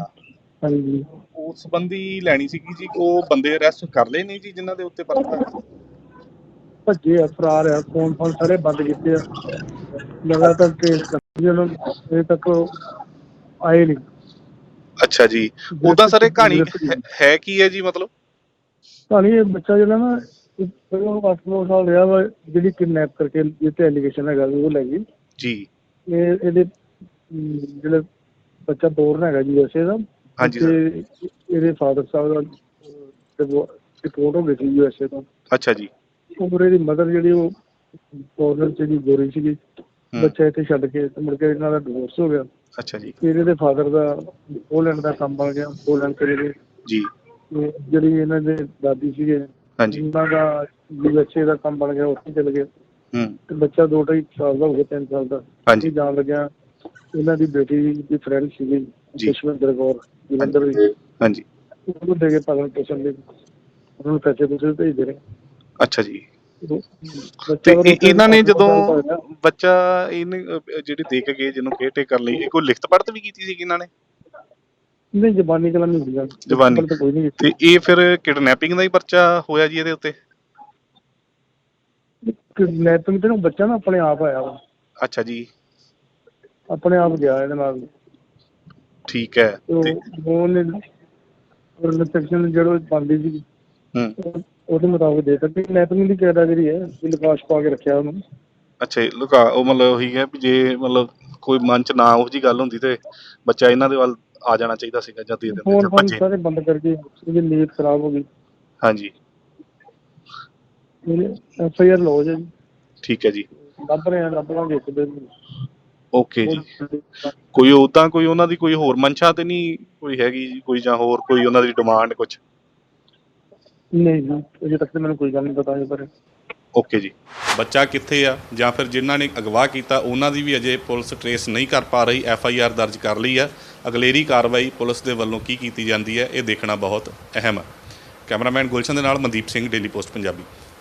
ਹਾਂਜੀ। ਉਸ ਸੰਬੰਧੀ ਲੈਣੀ ਸੀਗੀ ਜੀ ਉਹ ਬੰਦੇ ਅਰੈਸਟ ਕਰ ਲਏ ਨਹੀਂ ਜੀ ਜਿਨ੍ਹਾਂ ਦੇ ਉੱਤੇ ਪਰਚਾ। ਭੱਜੇ ਆ ਫਰਾਰ ਆ ਫੋਨ ਫੋਨ ਸਾਰੇ ਬੰਦ ਕੀਤੇ ਆ। ਲਗਾਤਾਰ ਟ੍ਰੇਸ ਕਰਦੇ ਉਹਨਾਂ ਨੂੰ ਇਹ ਤੱਕ ਆਏ ਨਹੀਂ। ਅੱਛਾ ਜੀ। ਉਦਾਂ ਸਰ ਕਹਾਣੀ ਹੈ- ਹੈ ਕੀ ਹੈ ਜੀ ਮਤਲਬ? ਕਹਾਣੀ ਇਹ ਬੱਚਾ ਜਿਹੜਾ ਨਾ ਇਹ ਪਹਿਲਾਂ 8-9 ਸਾਲ ਰਿਹਾ ਵਾ ਜਿਹੜੀ ਕਿਡਨੈਪ ਕਰਕੇ ਇਹ ਤੇ ਐਲੀਗੇਸ਼ਨ ਹੈਗਾ ਵੀ ਉਹ ਲੈ ਗਈ। ਜੀ। ਇਹ ਇਹਦੇ ਅਮ, ਜਿਹੜੇ ਬੱਚਾ ਬੋਰਨ ਹੈਗਾ ਜੀ ਐਸਏ ਦਾ ਹਾਂਜੀ ਤੇ ਇਹਦੇ ਫਾਦਰ ਸਾਹਿਬ ਦਾ ਰਿਪੋਰਟ ਹੋ ਗਈ ਸੀ ਯੂਐਸਏ ਤੋਂ। ਅੱਛਾ ਜੀ। ਉਮਰ ਇਹਦੀ ਮਦਰ ਜਿਹੜੀ ਉਹ ਫੋਰਨ ਚ ਦੀ ਗੋਰੀ ਸੀਗੀ ਬੱਚਾ ਇੱਥੇ ਛੱਡ ਕੇ ਤੇ ਮੁੜ ਕੇ ਇਹਨਾਂ ਦਾ ਡਿਵੋਰਸ ਹੋ ਗਿਆ। ਅੱਛਾ ਜੀ। ਫਿਰ ਇਹਦੇ ਫਾਦਰ ਦਾ ਪੋਲੈਂਡ ਦਾ ਕੰਮ ਬਣ ਗਿਆ ਪੋਲੈਂਡ ਤੇ ਇਹਦੇ ਜੀ। ਤੇ ਜਿਹੜੀ ਇਹਨਾਂ ਦੇ ਦਾਦੀ ਸੀਗੇ ਹਾਂਜੀ। ਉਹਨਾਂ ਦਾ ਯੂਐਸਏ ਦਾ ਕੰਮ ਬਣ ਗਿਆ ਉੱਥੇ ਚਲੇ ਗਏ। ਹੂੰ। ਤੇ ਬੱਚਾ ਦੋ ਢਾਈ ਸਾਲ ਦਾ ਹੋ ਗਿਆ ਤਿੰਨ ਸਾਲ ਦਾ। ਹਾਂਜੀ। ਜਾਣ ਲੱਗਿਆ ਇਹਨਾਂ ਦੀ ਬੇਟੀ ਦੀ ਫਰੈਂਡ ਸੀਗੀ ਜੀ। ਜਸ਼ਵਿੰਦਰ ਕੌਰ ਜਲੰਧਰ ਦੀ। ਹਾਂਜੀ। ਉਹਨੂੰ ਦੇ ਕੇ ਪਾਲਣ ਪੋਸ਼ਣ ਲਈ ਉਹਨਾਂ ਪੈਸੇ ਪੂਸੇ ਭੇਜਦੇ ਰਹੇ। ਅੱਛਾ ਜੀ। ਤੇ ਇਹ- ਇਹਨਾਂ ਨੇ ਜਦੋਂ। ਬੱਚਾ ਇਹਨੇ ਅਹ, ਜਿਹੜੀ ਦੇ ਕੇ ਗਏ ਜਿਹਨੂੰ ਕੇਅਰ ਟੇਕ ਕਰਨ ਲਈ ਇਹ ਕੋਈ ਲਿਖਤ ਪੜਤ ਵੀ ਕੀਤੀ ਸੀ ਇਹਨਾਂ ਨੇ? ਨਹੀਂ ਜ਼ਬਾਨੀ ਕਲਮ ਨਹੀਂ ਸੀਗਾ। ਜ਼ਬਾਨੀ। ਤਾਂ ਕੋਈ ਨਹੀਂ ਤੇ ਇਹ ਫਿਰ ਕਿਡਨੈਪਿੰਗ ਦਾ ਹੀ ਪਰਚਾ ਹੋਇਆ ਜੀ ਇਹਦੇ ਉੱਤੇ? ਕਿਡਨੈਪਿੰਗ ਤੇ ਨਾ ਬੱਚਾ ਨਾ ਆਪਣੇ ਆਪ ਆਇਆ ਵਾ। ਅੱਛਾ ਜੀ। ਆਪਣੇ ਆਪ ਗਿਆ ਇਹਦੇ ਨਾਲ। ਠੀਕ ਹੈ। ਤੇ ਤੇ ਉਹ- ਉਹਨੇ ਰਿਸਟ੍ਰਿਕਸ਼ਨ ਜਿਹੜਾ ਬੰਦੀ ਸੀ। ਹੂੰ। ਉਹ- ਉਹਦੇ ਮੁਤਾਬਕ ਦੇ ਦਿੱਤੀ ਕਿਡਨੈਪਿੰਗ ਦੀ ਕੈਟਾਗਰੀ ਹੈ ਵੀ ਲਿਖਾਸ਼ ਪਾ ਕੇ ਰੱਖਿਆ ਉਹਨੂੰ। ਅੱਛਾ ਜੀ, ਲੁਕਾ ਉਹ ਮਤਲਬ ਉਹੀ ਹੈ ਵੀ ਜੇ ਮਤਲਬ ਕੋਈ ਮਨ ਚ ਨਾ ਉਹ ਜੀ ਗੱਲ ਹੁੰਦੀ ਤੇ ਬੱਚਾ ਇਹਨਾਂ ਦੇ ਵੱਲ ਆ ਜਾਣਾ ਚਾਹੀਦਾ ਸੀਗਾ ਜਾਂ ਦੇ ਦਿੰਦੇ ਫੋਨ ਜਾਂ ਫੋਨ ਬੱਚੇ ਸਾਰੇ ਬੰਦ ਕਰਕੇ ਉਹਦੀ ਨੀਅਤ ਖਰਾਬ ਹੋ ਗਈ। ਹਾਂਜੀ। ਐਫ ਆਈ ਆਰ ਲਓ ਜੀ। ਠੀਕ ਹੈ ਜੀ। ਲੱਭ ਰਹੇ ਆ ਲੱਭ ਲਾਂਗੇ ਇੱਕ ਦਿਨ ਓਕੇ ਜੀ। ਕੋਈ ਉਦਾਂ ਕੋਈ ਉਹਨਾਂ ਦੀ ਕੋਈ ਹੋਰ ਮਨਸ਼ਾ ਤੇ ਨਹੀਂ ਕੋਈ ਹੈਗੀ ਜੀ ਕੋਈ ਜਾਂ ਹੋਰ ਕੋਈ ਉਹਨਾਂ ਦੀ ਡਿਮਾਂਡ ਕੁਝ ਨਹੀਂ ਜੀ, ਅਜੇ ਤੱਕ ਤਾਂ ਮੈਨੂੰ ਕੋਈ ਗੱਲ ਨਹੀਂ ਪਤਾ ਇਹ ਬਾਰੇ। ਓਕੇ ਜੀ। ਬੱਚਾ ਕਿੱਥੇ ਆ? ਜਾਂ ਫਿਰ ਜਿਨ੍ਹਾਂ ਨੇ ਅਗਵਾ ਕੀਤਾ, ਉਹਨਾਂ ਦੀ ਵੀ ਅਜੇ ਪੁਲਿਸ ਟਰੇਸ ਨਹੀਂ ਕਰ ਪਾ ਰਹੀ ਐਫ ਆਈ ਆਰ ਦਰਜ ਕਰ ਲਈ ਆ। ਅਗਲੇਰੀ ਕਾਰਵਾਈ ਪੁਲਿਸ ਦੇ ਵੱਲੋਂ ਕੀ ਕੀਤੀ ਜਾਂਦੀ ਹੈ, ਇਹ ਦੇਖਣਾ ਬਹੁਤ ਅਹਿਮ ਹੈ ਕੈਮਰਾਮੈਨ ਗੁਲਸ਼ਨ ਦੇ ਨਾਲ ਮਨਦੀਪ ਸਿੰਘ ਡੇਲੀ ਪੋਸਟ ਪੰਜਾਬੀ।